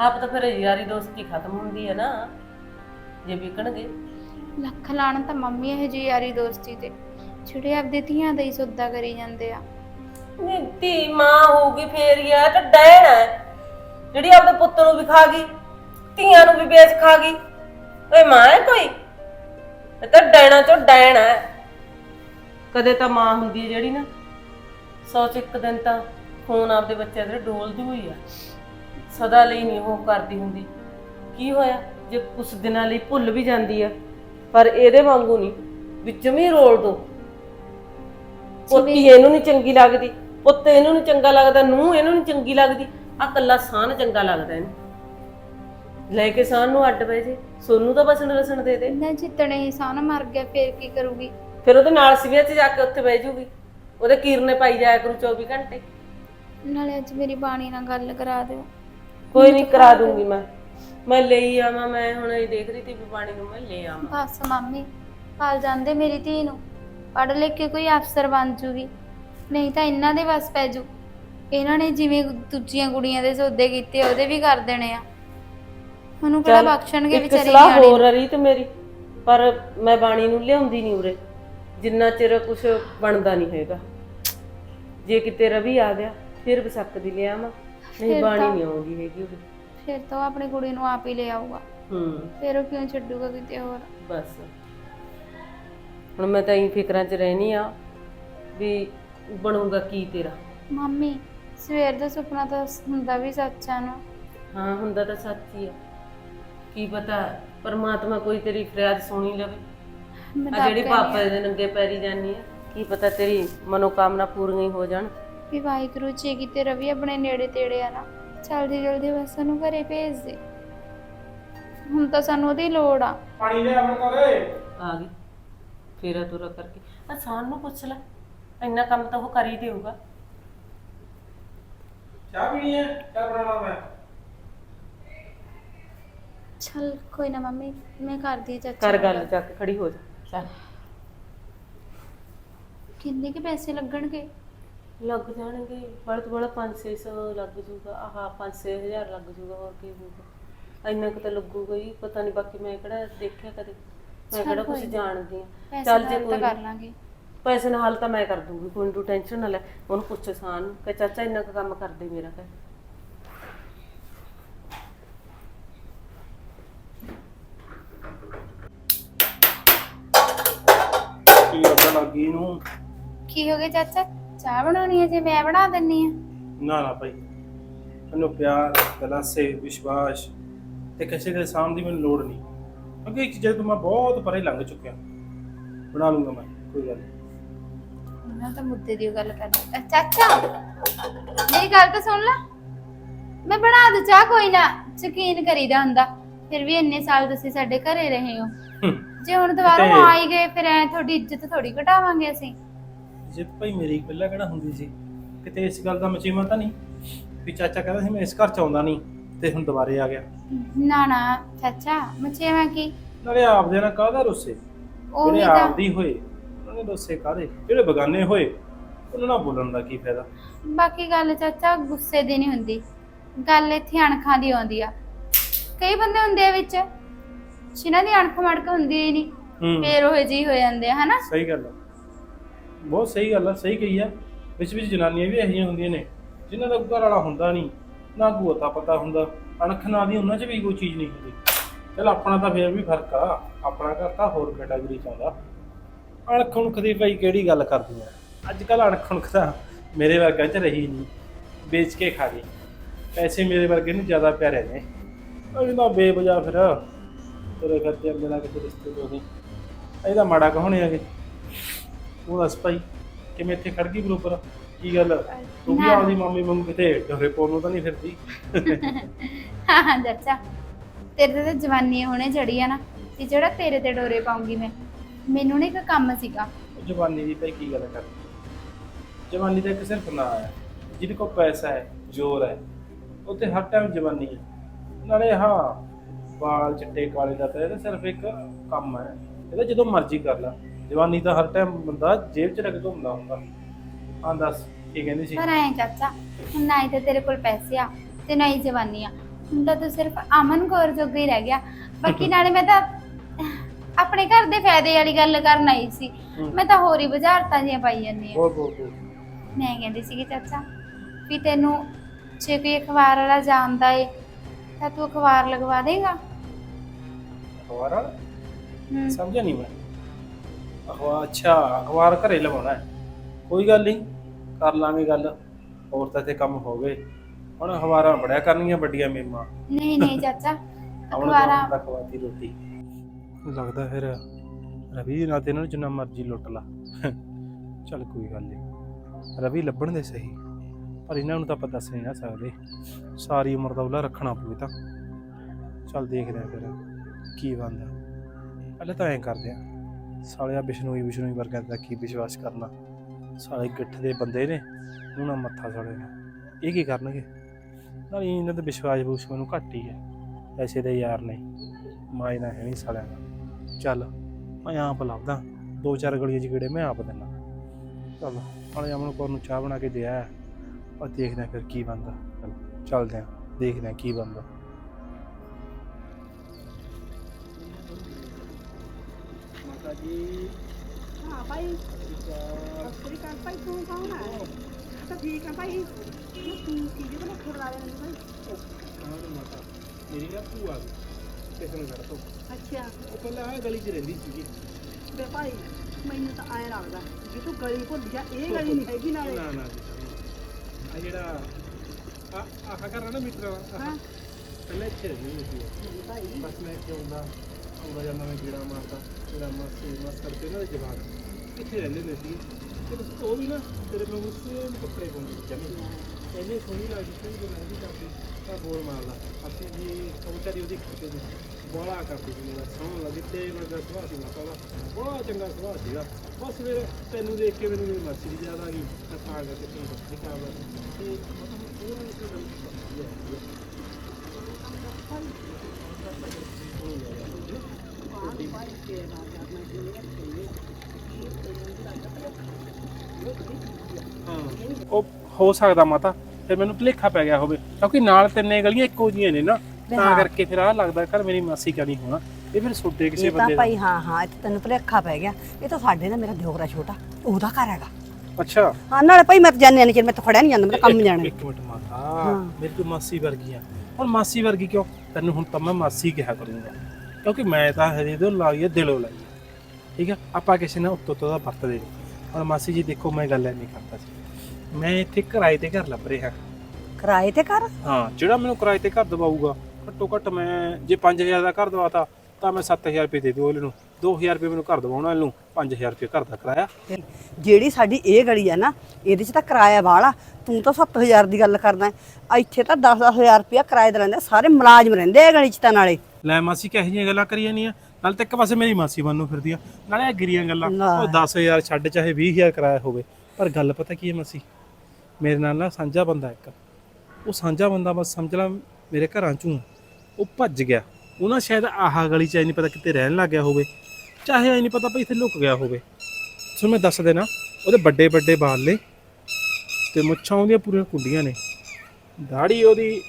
ਆਪ ਤਾਂ ਫਿਰ ਯਾਰੀ ਦੋਸਤੀ ਖਤਮ ਹੁੰਦੀ ਹੈ ਨਾ। ਜੇ ਵਿਕਣਗੇ। ਲੱਖ ਲਾਣ ਤਾਂ ਮੰਮੀ ਇਹ ਜੀ ਯਾਰੀ ਦੋਸਤੀ ਤੇ। ਜਿਹੜੇ ਆਪਦੇ ਧੀਆਂ ਦਾ ਹੀ ਸੌਦਾ ਕਰੀ ਜਾਂਦੇ ਆ। ਨਹੀਂ ਧੀ ਮਾਂ ਹੋਊਗੀ ਫੇਰ ਹੀ ਆ ਤਾਂ ਡੈਣ ਹੈ ਜਿਹੜੀ ਆਪਦੇ ਪੁੱਤ ਨੂੰ ਵੀ ਖਾ ਗਈ ਧੀਆਂ ਨੂੰ ਵੀ ਵੇਚ ਖਾ ਗਈ ਓਏ ਮਾਂ ਹੈ ਕੋਈ? ਇਹ ਤਾਂ ਡੈਣਾ ਚੋਂ ਡੈਣ ਹੈ ਕਦੇ ਤਾਂ ਮਾਂ ਹੁੰਦੀ ਹੈ ਜਿਹੜੀ ਨਾ ਸੌ ਚ ਇੱਕ ਦਿਨ ਤਾਂ ਖੂਨ ਆਪਦੇ ਬੱਚਿਆਂ ਦੇ ਡੋਲਦੀ ਹੋਈ ਆ। ਸਦਾ ਲਈ ਨਹੀਂ ਉਹ ਕਰਦੀ ਹੁੰਦੀ। ਕੀ ਹੋਇਆ? ਜੇ ਕੁਝ ਦਿਨਾਂ ਲਈ ਭੁੱਲ ਵੀ ਜਾਂਦੀ ਆ ਪਰ ਇਹਦੇ ਵਾਂਗੂ ਨਹੀਂ ਵਿੱਚੋਂ ਵੀ ਰੋਲ ਦੋ। ਪੋਤੀ ਇਹਨੂੰ ਨਹੀਂ ਚੰਗੀ ਲੱਗਦੀ। ਪੁੱਤ ਇਹਨੂੰ ਨਹੀਂ ਚੰਗਾ ਲੱਗਦਾ ਨੂੰ ਇਹਨੂੰ ਨਹੀਂ ਚੰਗੀ ਲੱਗਦੀ। ਆ ਕੱਲਾ ਸਾਨ ਚੰਗਾ ਲੱਗਦਾ ਇਹਨੂੰ। ਲੈ ਕੇ ਸਾਨ ਨੂੰ ਅੱਡ ਪਏ ਜੇ ਸੋਨੂੰ ਤਾਂ ਬਸਣ ਰਸਣ ਦੇ ਦੇ। ਨਾ ਜਿੱਤਣੇ ਹੀ ਸਾਨ ਮਰ ਗਿਆ ਫੇਰ ਕੀ ਕਰੂਗੀ? ਫਿਰ ਉਹਦੇ ਨਾਲ ਸਿਵਿਆਂ 'ਚ ਜਾ ਕੇ ਉੱਥੇ ਬਹਿ ਜੂਗੀ। ਉਹਦੇ ਕੀਰਨੇ ਪਾਈ ਜਾਇਆ ਕਰੂ 24 ਘੰਟੇ। ਨਾਲੇ ਅੱਜ ਮੇਰੀ ਬਾਣੀ ਨਾਲ ਗੱਲ ਕਰਾ ਦਿਓ। ਕੋਈ ਨਹੀਂ ਕਰਾ ਦੂੰਗੀ ਮੈਂ। ਮੈਂ ਲਈ ਆਵਾਂ ਮੈਂ ਹੁਣ ਇਹ ਦੇਖ ਰਹੀ ਸੀ ਵੀ ਪਾਣੀ ਨੂੰ ਮੈਂ ਲੈ ਆਵਾਂ। ਬਸ ਮੰਮੀ ਪਾਲ ਜਾਂਦੇ ਮੇਰੀ ਧੀ ਨੂੰ। ਪੜ੍ਹ ਲਿਖ ਕੇ ਕੋਈ ਅਫਸਰ ਬਣ ਜੂਗੀ। ਨਹੀਂ ਤਾਂ ਇਹਨਾਂ ਦੇ ਵਸ ਪੈ ਜੂ। ਇਹਨਾਂ ਨੇ ਜਿਵੇਂ ਦੂਜੀਆਂ ਕੁੜੀਆਂ ਦੇ ਸੌਦੇ ਕੀਤੇ ਉਹਦੇ ਵੀ ਕਰ ਦੇਣੇ ਆ। ਉਹਨੂੰ ਕਿਹੜਾ ਚੱਲ, ਬਖਸ਼ਣਗੇ ਇੱਕ ਵਿਚਾਰੀ ਸਲਾਹ ਨਿਆਣੇ ਹੋਰ ਆ ਰੀਤ ਮੇਰੀ ਪਰ ਮੈਂ ਬਾਣੀ ਨੂੰ ਲਿਆਉਂਦੀ ਨਹੀਂ ਉਰੇ। ਜਿੰਨਾ ਚਿਰ ਕੁਝ ਬਣਦਾ ਨਹੀਂ ਹੈਗਾ। ਜੇ ਕਿਤੇ ਰਵੀ ਆ ਗਿਆ ਫਿਰ ਵਿਸਕ ਦੀ ਲਿਆਵਾਂ। ਨਹੀਂ ਫਿਰ ਬਾਣੀ ਤਾਂ- ਨਹੀਂ ਆਉਂਦੀ ਹੈਗੀ ਉਰੇ। ਫਿਰ ਤਾਂ ਉਹ ਆਪਣੀ ਕੁੜੀ ਨੂੰ ਆਪ ਹੀ ਲੈ ਆਊਗਾ। ਹੂੰ। ਫਿਰ ਉਹ ਕਿਉਂ ਛੱਡੂਗਾ ਕਿਤੇ ਹੋਰ? ਬਸ। ਹੁਣ ਮੈਂ ਤਾਂ ਇਹ ਫਿਕਰਾਂ 'ਚ ਰਹਿਣੀ ਆ ਵੀ ਬਣੂਗਾ ਕੀ ਤੇਰਾ? ਮੰਮੀ ਸਵੇਰ ਦਾ ਸੁਪਨਾ ਤਾਂ ਹੁੰਦਾ ਵੀ ਸੱਚਾ ਨਾ। ਹਾਂ ਹੁੰਦਾ ਤਾਂ ਸੱਚ ਹੀ ਆ। ਕੀ ਪਤਾ ਪਰਮਾਤਮਾ ਕੋਈ ਤੇਰੀ ਫਰਿਆਦ ਸੁਣੀ ਲਵੇ। ਮੈਂ ਆ ਤਾਂ ਜਿਹੜੀ ਕਹਿੰਦੀ ਪਾਪਾ ਦੇ ਨੰਗੇ ਪੈਰੀ ਜਾਨੀ ਆ ਕੀ ਪਤਾ ਤੇਰੀ ਮਨੋਕਾਮਨਾ ਪੂਰੀਆਂ ਹੀ ਹੋ ਜਾਣ। ਵੀ ਵਾਹਿਗੁਰੂ ਜੀ ਕਿਤੇ ਰਵੀ ਆਪਣੇ ਨੇੜੇ ਤੇੜੇ ਆ ਨਾ। ਜਲਦੀ ਜਲਦੀ ਬਸ ਸਾਨੂੰ ਘਰੇ ਭੇਜ ਦੇ। ਹੁਣ ਤਾਂ ਸਾਨੂੰ ਉਹਦੀ ਲੋੜ ਆ। ਪਾਣੀ ਲੈ ਅਮਰ ਕੋਲੇ ਆ ਗਈ। ਫੇਰਾ ਤੁਰਾ ਕਰਕੇ। ਆ ਸਾਨ ਪੁੱਛ ਲੈ। ਇੰਨਾ ਕੰਮ ਤਾਂ ਉਹ ਕਰ ਹੀ ਦੇਊਗਾ। ਚਾਹ ਪੀਣੀ ਹੈ? ਚਾਹ ਬਣਾਉਣਾ ਮੈਂ। ਚਲ ਕੋਈ ਨਾ ਮੰਮੀ ਮੈਂ ਕਰਦੀ ਹਾਂ ਚਾਚਾ ਕਰ ਨਾਲ ਗੱਲ ਜਾ ਕੇ ਖੜੀ ਹੋ ਜਾ। ਚੱਲ। ਕਿੰਨੇ ਕੇ ਪੈਸੇ ਲੱਗਣਗੇ? ਲੱਗ ਜਾਣਗੇ। ਬੜਾ ਤੋਂ ਬੜਾ 5-600 ਲੱਗ ਜੂਗਾ ਆਹ 5-6000 ਲੱਗ ਜੂਗਾ ਹੋਰ ਕੀ ਹੋਊਗਾ। ਇੰਨਾ ਕੁ ਤਾਂ ਲੱਗੂਗਾ ਹੀ। ਪਤਾ ਨਹੀਂ ਬਾਕੀ ਮੈਂ ਕਿਹੜਾ ਦੇਖਿਆ ਕਦੇ। ਮੈਂ ਚੱਲ ਕਿਹੜਾ ਕੋਈ ਕੁਝ ਨੀ। ਜਾਣਦੀ ਆ ਪੈਸੇ ਜੇ ਤਾਂ ਕੋਈ ਕਰ ਲਾਂਗੇ। ਪੈਸੇ ਨਾਲ ਹੱਲ ਤਾਂ ਮੈਂ ਕਰ ਦੂੰਗੀ ਕੋਈ ਤੂੰ ਟੈਨਸ਼ਨ ਨਾ ਲੈ। ਉਹਨੂੰ ਪੁੱਛ ਸਾਨ ਨੂੰ ਕਿ ਚਾਚਾ ਇੰਨਾ ਕੁ ਕੰਮ ਕਰ ਦੇ ਮੇਰਾ ਕਹਿ ਕੀ ਅੱਡਾ ਲੱਗੀ ਨੂੰ? ਕੀ ਹੋ ਗਿਆ ਚਾਚਾ? ਚਾਹ ਬਣਾਉਣੀ ਹੈ ਜੇ ਮੈਂ ਬਣਾ ਦਿੰਨੀ ਆ। ਨਾ ਨਾ ਭਾਈ। ਮੈਨੂੰ ਪਿਆਰ ਦਲਾਸੇ ਵਿਸ਼ਵਾਸ ਤੇ ਕਿਸੇ ਦੇ ਸਾਹਮਣੇ ਦੀ ਮੈਨੂੰ ਲੋੜ ਨਹੀਂ। ਕਿਉਂਕਿ ਇਹ ਚੀਜ਼ਾਂ ਤੋਂ ਮੈਂ ਬਹੁਤ ਪਰੇ ਲੰਘ ਚੁੱਕਿਆ। ਬਣਾ ਲੂੰਗਾ ਮੈਂ ਕੋਈ ਗੱਲ ਨਹੀਂ। ਉਹਨਾਂ ਤਾਂ ਮੁੱਦੇ ਦੀ ਗੱਲ ਕਰਨੀ ਅ, ਚਾਚਾ ਮੇਰੀ ਗੱਲ ਤਾਂ ਸੁਣ ਲੈ। ਮੈਂ ਬਣਾ ਦੂ ਚਾਹ ਕੋਈ ਨਾ। ਯਕੀਨ ਕਰੀਦਾ ਹੁੰਦਾ। ਫਿਰ ਵੀ ਇੰਨੇ ਸਾਲ ਤੁਸੀਂ ਸਾਡੇ ਘਰੇ ਰਹੇ ਹੋ। ਜੇ ਹੁਣ ਦੁਬਾਰਾ ਤੇ- ਆ ਹੀ। ਗਏ ਫਿਰ ਐ ਤੁਹਾਡੀ ਇੱਜ਼ਤ ਥੋੜੀ ਘਟਾਵਾਂਗੇ ਅਸੀਂ। ਜੇ ਭਾਈ ਮੇਰੀ ਪਹਿਲਾਂ ਕਿਹੜਾ ਹੁੰਦੀ ਸੀ? ਕਿਤੇ ਇਸ ਗੱਲ ਦਾ ਮਚੀਮਾ ਤਾਂ ਨਹੀਂ? ਵੀ ਚਾਚਾ ਕਹਿੰਦਾ ਸੀ ਮੈਂ ਇਸ ਘਰ ਚ ਆਉਂਦਾ ਨਹੀਂ ਤੇ ਹੁਣ ਦੁਬਾਰੇ ਆ ਗਿਆ। ਨਾ ਨਾ। ਚਾਚਾ ਮਚੇਵਾ ਕੀ? ਨਾਲੇ ਆਪਦੇ ਨਾਲ ਕਾਹਦਾ ਰੁੱਸੇ? ਉਹ ਵੀ ਜਿਹੜੇ ਤਾਂ ਆਪਦੀ ਹੋਏ। ਉਹਨਾਂ ਨੇ ਰੁੱਸੇ ਕਾਹਦੇ? ਜਿਹੜੇ ਬਗਾਨੇ ਹੋਏ ਉਹਨਾਂ ਨਾਲ ਬੋਲਣ ਦਾ ਕੀ ਫਾਇਦਾ? ਬਾਕੀ ਗੱਲ ਚਾਚਾ ਗੁੱਸੇ ਦੀ ਨਹੀਂ ਹੁੰਦੀ। ਗੱਲ ਇੱਥੇ ਅਣਖਾਂ ਦੀ ਆਉਂਦੀ ਆ। ਕਈ ਬੰਦੇ ਹੁੰਦੇ ਆ ਵਿੱਚ ਜਿਨ੍ਹਾਂ ਦੀ ਅਣਖ ਮੜਕ ਹੁੰਦੀ ਹੀ ਨਹੀਂ ਹੂੰ। ਫੇਰ ਉਹ ਜੀ ਹੋ ਜਾਂਦੇ ਆ ਹਨਾ? ਸਹੀ ਗੱਲ ਬਹੁਤ ਸਹੀ ਗੱਲ ਹੈ ਸਹੀ ਕਹੀ ਹੈ ਵਿੱਚ ਵਿੱਚ ਜਨਾਨੀਆਂ ਵੀ ਜਿਹੀਆਂ ਹੁੰਦੀਆਂ ਨੇ ਜਿਨ੍ਹਾਂ ਦਾ ਕੋਈ ਘਰ ਵਾਲਾ ਹੁੰਦਾ ਨਹੀਂ ਨਾ ਕੋਈ ਅਤਾ ਪਤਾ ਹੁੰਦਾ। ਅਣਖ ਨਾ ਦੀ ਉਹਨਾਂ 'ਚ ਵੀ ਕੋਈ ਚੀਜ਼ ਨਹੀਂ ਹੁੰਦੀ। ਚਲ ਆਪਣਾ ਤਾਂ ਫੇਰ ਵੀ ਫ਼ਰਕ ਆ। ਆਪਣਾ ਘਰ ਤਾਂ ਹੋਰ ਕੈਟਾਗਰੀ 'ਚ ਆਉਂਦਾ। ਅਣਖ ਉਣਖ ਦੀ ਭਾਈ ਕਿਹੜੀ ਗੱਲ ਕਰਦੀ ਆ? ਅੱਜ ਕੱਲ ਅਣਖ ਉਣਖ ਤਾਂ ਮੇਰੇ ਵਰਗਾ 'ਚ ਰਹੀ ਨਹੀਂ ਵੇਚ ਕੇ ਖਾ ਲਈ। ਪੈਸੇ ਮੇਰੇ ਵਰਗੇ ਨੂੰ ਜ਼ਿਆਦਾ ਪਿਆਰੇ ਨੇ। ਇਹਦਾ ਬੇਵਜਾ ਫਿਰ। ਤੇਰੇ ਖਰਚੇ ਮੇਰਾ ਕਿਤੇ ਰਿਸ਼ਤੇ ਤੋਂ ਨਹੀਂ। ਇਹਦਾ ਮਾੜਾ ਕਹਾਣੀ ਹੈਗੇ ਉਹ ਦੱਸ ਭਾਈ ਕਿਵੇਂ ਇੱਥੇ ਖੜ ਗਈ ਬਰੋਬਰ ਕੀ ਗੱਲ? ਤੂੰ ਵੀ। ਆਪਦੀ ਮਾਮੀ ਵਾਂਗੂ ਕਿਤੇ ਡੋਰੇ ਪਾਉਣ ਨੂੰ ਤਾਂ ਨਹੀਂ ਫਿਰਦੀ? ਹਾਂ ਹਾਂ ਚਾਚਾ। ਤੇਰੇ ਤੇ ਜਵਾਨੀ ਹੁਣੇ ਚੜੀ ਆ ਨਾ। ਤੇ ਜਿਹੜਾ ਤੇਰੇ ਤੇ ਡੋਰੇ ਪਾਉਂਗੀ ਮੈਂ। ਮੈਨੂੰ ਨਹੀਂ ਕੋਈ ਕੰਮ ਸੀਗਾ। ਜਵਾਨੀ ਦੀ ਭਾਈ ਕੀ ਗੱਲ ਕਰਦੀ ਜਵਾਨੀ ਦਾ ਇੱਕ ਸਿਰਫ ਨਾਂ ਹੈ ਜਿਹਦੇ ਕੋਲ ਪੈਸਾ ਹੈ ਜ਼ੋਰ ਹੈ ਉੱਥੇ ਹਰ ਟਾਈਮ ਜਵਾਨੀ ਹੈ ਨਾਲੇ ਹਾਂ ਵਾਲ ਚਿੱਟੇ ਕਾਲੇ ਦਾ ਤਾਂ ਇਹਦਾ ਸਿਰਫ ਇੱਕ ਕੰਮ ਹੈ। ਇਹਦਾ ਜਦੋਂ ਮਰਜ਼ੀ ਕਰ ਲੈ। ਜਵਾਨੀ ਤਾਂ ਹਰ ਟਾਈਮ ਬੰਦਾ ਜੇਬ 'ਚ ਰੱਖ ਕੇ ਘੁੰਮਦਾ ਹੁੰਦਾ। ਹਾਂ ਦੱਸ ਕੀ ਕਹਿੰਦੀ ਸੀ? ਪਰ ਐ ਚਾਚਾ ਹੁਣ ਨਾ ਹੀ ਤੇ ਤੇਰੇ ਕੋਲ ਪੈਸੇ ਆ ਤੇ ਨਾ ਹੀ ਜਵਾਨੀ ਆ। ਹੁਣ ਤਾਂ ਤੂੰ ਸਿਰਫ ਅਮਨ ਕੌਰ ਜੋਗਾ ਹੀ ਰਹਿ ਗਿਆ। ਬਾਕੀ ਨਾਲੇ ਮੈਂ ਤਾਂ ਆਪਣੇ ਘਰ ਦੇ ਫਾਇਦੇ ਵਾਲੀ ਗੱਲ ਕਰਨ ਆਈ ਸੀ। ਹੂੰ। ਮੈਂ ਤਾਂ ਹੋਰ ਹੀ ਬੁਝਾਰਤਾਂ ਜਿਹੀਆਂ ਪਾਈ ਜਾਂਦੀ ਆ ਬੋਲ ਬੋਲ ਬੋਲ ਮੈਂ ਕਹਿੰਦੀ ਸੀਗੀ ਚਾਚਾ ਵੀ ਤੈਨੂੰ ਜੇ ਕੋਈ ਅਖਬਾਰ ਵਾਲਾ ਜਾਣਦਾ ਏ ਤਾਂ ਤੂੰ ਅਖਬਾਰ ਲਗਵਾ ਦੇਗਾ। ਅਖਬਾਰ ਵਾਲਾ? ਹੂੰ। ਸਮਝਿਆ ਨਹੀਂ ਮੈਂ। ਅਖਬਾਰ ਅੱਛਾ ਅਖਬਾਰ ਘਰੇ ਲਵਾਉਣਾ ਹੈ। ਕੋਈ ਗੱਲ ਨਹੀਂ ਕਰ ਲਾਂਗੇ ਗੱਲ। ਹੋਰ ਤਾਂ ਤੇ ਕੰਮ ਹੋ ਗਏ ਹੁਣ ਅਖਬਾਰਾਂ ਬੜਿਆ ਕਰਨੀਆਂ ਵੱਡੀਆਂ ਮੇਮਾਂ ਨਹੀਂ ਨਹੀਂ ਚਾਚਾ ਹੁਣ ਅਖਬਾਰਾਂ ਤਾਂ ਖਵਾਤੀ ਰੋਟੀ। ਲੱਗਦਾ ਫਿਰ ਰਵੀ ਨਾਲ ਤੇ ਇਹਨਾਂ ਨੂੰ ਜਿੰਨਾ ਮਰਜ਼ੀ ਲੁੱਟ ਲਾ। ਚੱਲ ਕੋਈ ਗੱਲ ਨਹੀਂ ਰਵੀ ਲੱਭਣ ਦੇ ਸਹੀ, ਪਰ ਇਹਨਾਂ ਨੂੰ ਤਾਂ ਆਪਾਂ ਦੱਸ ਨਹੀਂ ਨਾ ਸਕਦੇ। ਸਾਰੀ ਉਮਰ ਦਾ ਉਹਲਾ ਰੱਖਣਾ ਪਊ ਤਾਂ। ਚੱਲ ਦੇਖਦੇ ਆ ਫਿਰ ਕੀ ਬਣਦਾ। ਪਹਿਲੇ ਤਾਂ ਐਂ ਕਰਦੇ ਆ ਸਾਲਿਆ ਬਿਸ਼ਨੋਈ ਬਿਸ਼ਨੋਈ ਵਰਗਾ ਦਾ ਕੀ ਵਿਸ਼ਵਾਸ ਕਰਨਾ। ਸਾਲੇ ਗਿੱਠ ਦੇ ਬੰਦੇ ਨੇ ਉਹਨਾਂ ਮੱਥਾ ਸਾਲੇ ਨੇ। ਇਹ ਕੀ ਕਰਨਗੇ? ਨਾਲ ਇਹਨਾਂ ਦਾ ਵਿਸ਼ਵਾਸ ਬੂਸ਼ ਮੈਨੂੰ ਘੱਟ ਹੀ ਹੈ। ਐਸੇ ਦੇ ਯਾਰ ਨੇ। ਮਾਇਨਾ ਹੈ ਨਹੀਂ ਸਾਲਿਆਂ ਦਾ। ਚੱਲ ਮੈਂ ਆਪ ਲੱਭਦਾ। ਦੋ ਚਾਰ ਗਲੀਆਂ 'ਚ ਗੇੜੇ ਮੈਂ ਆਪ ਦਿੰਦਾ। ਚੱਲ ਨਾਲੇ ਅਮਨ ਕੌਰ ਨੂੰ ਚਾਹ ਬਣਾ ਕੇ ਦਿਆ ਔਰ ਦੇਖਦੇ ਹਾਂ ਫਿਰ ਕੀ ਬਣਦਾ। ਚੱਲ, ਚੱਲਦੇ ਆ ਦੇਖਦੇ ਹਾਂ ਕੀ ਬਣਦਾ। ਮਾਤਾ ਜੀ। ਹਾਂ ਭਾਈ। ਅਸਰੀ ਕਰ ਭਾਈ ਤੂੰ ਕੌਣ ਹੈ ਤਾਂ ਠੀਕ ਹੈ ਭਾਈ। ਤੂੰ ਕੀ ਜਿਹਦੇ ਨਾਲ ਖੁਰਲਾ ਰਹੇ ਨੇ ਭਾਈ ਮਾਤਾ ਮੇਰੀ ਨਾ ਭੂਆ ਆ ਕਿਸੇ ਨੂੰ ਤੋਂ। ਅੱਛਾ ਉਹ ਪਹਿਲਾਂ ਆ ਗਲੀ 'ਚ ਰਹਿੰਦੀ ਸੀਗੀ ਬੇ ਭਾਈ ਮੈਨੂੰ ਤਾਂ ਐਂ ਲੱਗਦਾ ਜੇ ਤੂੰ ਗਲੀ ਭੁੱਲ ਜਾ ਇਹ ਗਲੀ ਨਹੀਂ ਹੈਗੀ ਨਾਲੇ ਨਾ ਨਾ ਆ ਜਿਹੜਾ ਆ ਆਹ ਘਰ ਆ ਨਾ ਮੀਟਰ ਵਾਲਾ ਹਾਂ ਪਹਿਲਾਂ ਇੱਥੇ ਰਹਿੰਦੀ ਹੁੰਦੀ ਸੀ ਭਾਈ ਬਸ ਮੈਂ ਇੱਥੇ ਆਉਂਦਾ ਆਉਂਦਾ ਜਾਂਦਾ ਮੈਂ ਗੇੜਾ ਮਾਰਦਾ ਮੇਰਾ ਮਾਸੀ ਮਾਸ ਕਰਕੇ ਨਾ ਜਵਾਨ ਇੱਥੇ ਰਹਿੰਦੇ ਨੇ ਸੀ ਤੇ ਬਸ ਉਹ ਵੀ ਨਾ ਤੇਰੇ ਵਾਂਗੂ ਸੇਮ ਕੱਪੜੇ ਪਾਉਂਦੇ ਜਮੀ ਇੰਨੀ ਸੋਹਣੀ ਲੱਗਦੀ ਸੀ ਜਦੋਂ ਮੈਂ ਵੀ ਕਰਦੀ ਤਾਂ ਬੋਲ ਮਾਰਦਾ ਅਸੀਂ ਜੀ ਕਬੂਤਰੀ ਉਹਦੀ ਖਿੱਚਦੇ ਸੀ ਬੋਲਾ ਕਰਦੀ ਸੀ ਮੇਰਾ ਸੌਣ ਲੱਗੀ ਤੇ ਮੇਰਾ ਸੁਭਾਅ ਸੀ ਮਾਤਾ ਦਾ ਬੜਾ ਚੰਗਾ ਸੁਭਾਅ ਸੀਗਾ ਬਸ ਫਿਰ ਤੈਨੂੰ ਦੇਖ ਕੇ ਮੈਨੂੰ ਮੇਰੀ ਮਾਸੀ ਦੀ ਯਾਦ ਆ ਗਈ ਤਾਂ ਤਾਂ ਕਰਕੇ ਤੈਨੂੰ ਦੱਸੀ ਕਾਬਲ ਤੇ ਮਤਲਬ ਉਹ ਇੱਕ ਗੱਲ ਸੀ ਉਹ ਹੋ ਸਕਦਾ ਮਾਤਾ ਫਿਰ ਮੈਨੂੰ ਭੁਲੇਖਾ ਪੈ ਗਿਆ ਹੋਵੇ। ਕਿਉਂਕਿ ਨਾਲ ਤਿੰਨੇ ਗਲੀਆਂ ਇੱਕੋ ਜੀਆਂ ਨੇ ਨਾ। ਤਾਂ ਹਾਂ। ਕਰਕੇ ਫਿਰ ਆਹ ਲੱਗਦਾ ਘਰ ਮੇਰੀ ਮਾਸੀ ਕਾ ਨਹੀਂ ਹੋਣਾ। ਇਹ ਫਿਰ ਸੁੱਤੇ ਕਿਸੇ ਇਹ ਤਾਂ ਬੰਦੇ ਦਾ। ਭਾਈ ਹਾਂ ਹਾਂ ਇੱਥੇ ਤੈਨੂੰ ਭੁਲੇਖਾ ਪੈ ਗਿਆ। ਇਹ ਤਾਂ ਸਾਡੇ ਨਾਲ ਮੇਰਾ ਦਿਓਰਾ ਛੋਟਾ। ਉਹਦਾ ਘਰ ਹੈਗਾ। ਅੱਛਾ। ਹਾਂ ਨਾਲੇ ਭਾਈ ਮੈਂ ਤਾਂ ਜਾਣਿਆ ਨਹੀਂ ਚਿਰ ਮੈਂ ਤਾਂ ਖੜਿਆ ਨਹੀਂ ਜਾਂਦਾ ਮੈਂ ਤਾਂ ਕੰਮ ਜਾਣਾ। ਇੱਕ ਮਿੰਟ ਮਾਤਾ ਹਾਂ। ਮੇਰੀ ਤੂੰ ਮਾਸੀ ਵਰਗੀ ਆ। ਹੁਣ ਮਾਸੀ ਵਰਗੀ ਕਿਉਂ? ਤੈਨੂੰ ਹੁਣ ਤਾਂ ਮੈਂ ਮਾਸੀ ਕਿਹਾ ਕਰੂੰਗਾ। ਕਿਉਂਕਿ ਮੈਂ ਤਾਂ ਹਜੇ ਤੋਂ ਲਾਈ ਹੈ ਦਿਲੋਂ ਲਾਈ ਹੈ ਠੀਕ ਆ? ਆਪਾਂ ਕਿਸੇ ਨਾਲ ਉੱਤੋਂ ਤੋਂ ਦਾ ਵਰਤਦੇ ਨਹੀਂ ਹੁਣ ਮਾਸੀ ਜੀ ਦੇਖੋ ਮੈਂ ਗੱਲ ਐਵੇਂ ਕਰਦਾ ਸੀ। ਮੈਂ ਇੱਥੇ ਕਿਰਾਏ ਤੇ ਘਰ ਲੱਭ ਰਿਹਾ। ਕਿਰਾਏ ਤੇ ਘਰ? ਹਾਂ ਜਿਹੜਾ ਮੈਨੂੰ ਕਿਰਾਏ ਤੇ ਘਰ ਦਵਾਊਗਾ ਘੱਟੋ ਘੱਟ ਮੈਂ ਜੇ 5000 ਦਾ ਘਰ ਦਵਾਤਾ ਤਾਂ ਮੈਂ 7000 ਰੁਪਏ ਦੇ ਦੂ ਇਹਨੂੰ। 2000 ਰੁਪਏ ਮੈਨੂੰ ਘਰ ਦਵਾਉਣਾ ਇਹਨੂੰ 5000 ਰੁਪਏ ਘਰ ਦਾ ਕਿਰਾਇਆ। ਜਿਹੜੀ ਸਾਡੀ ਇਹ ਗਲੀ ਹੈ ਨਾ ਇਹਦੇ 'ਚ ਤਾਂ ਕਿਰਾਇਆ ਵਾਲਾ ਤੂੰ ਤਾਂ 7000 ਦੀ ਗੱਲ ਕਰਦਾ ਹੈ। ਇੱਥੇ ਤਾਂ 10-10000 ਰੁਪਇਆ ਕਿਰਾਏ ਦਾ ਰਹਿੰਦਾ ਸਾਰੇ ਮੁਲਾਜ਼ਮ ਰਹਿੰਦੇ ਇਹ ਗਲੀ 'ਚ ਤਾਂ ਨਾਲੇ। ਲੈ ਮਾਸੀ ਕਿਹੋ ਜਿਹੀਆਂ ਗੱਲਾਂ ਕਰੀ ਜਾਂਦੀਆਂ ਨਾਲ ਤੇ ਇੱਕ ਪਾਸੇ ਮੇਰੀ ਮਾਸੀ ਬਣ ਨੂੰ ਫਿਰਦੀ ਆ ਨਾਲੇ ਆ ਗਿਰੀਆਂ ਗੱਲਾਂ। ਉਹ 10000 ਛੱਡ ਚਾਹੇ 20000 ਕਿਰਾਇਆ ਹੋਵੇ ਪਰ ਗੱਲ ਪਤਾ ਕੀ ਹੈ ਮਾਸੀ? ਮੇਰੇ ਨਾਲ ਨਾ ਸਾਂਝਾ ਬੰਦਾ ਇੱਕ। ਉਹ ਸਾਂਝਾ ਬੰਦਾ ਬਸ ਸਮਝ ਲਾ ਮੇਰੇ ਘਰਾਂ ਚੋਂ ਉਹ ਭੱਜ ਗਿਆ। ਉਹਨਾਂ ਸ਼ਾਇਦ ਆਹ ਗਲੀ ਚ ਐ ਨਹੀਂ ਪਤਾ ਕਿਤੇ ਰਹਿਣ ਲੱਗ ਗਿਆ ਹੋਵੇ। ਚਾਹੇ ਐ ਨਹੀਂ ਪਤਾ ਭਈ ਇੱਥੇ ਲੁਕ ਗਿਆ ਹੋਵੇ। ਸੋ ਮੈਂ ਦੱਸ ਦੇਣਾ, ਉਹਦੇ ਵੱਡੇ ਵੱਡੇ ਬਾਲ ਨੇ ਤੇ ਮੁੱਛਾਂ ਉਹਦੀਆਂ ਪੂਰੀਆਂ ਕੁੰਡੀਆਂ ਨੇ। ਦਾੜੀ ਉਹਦੀ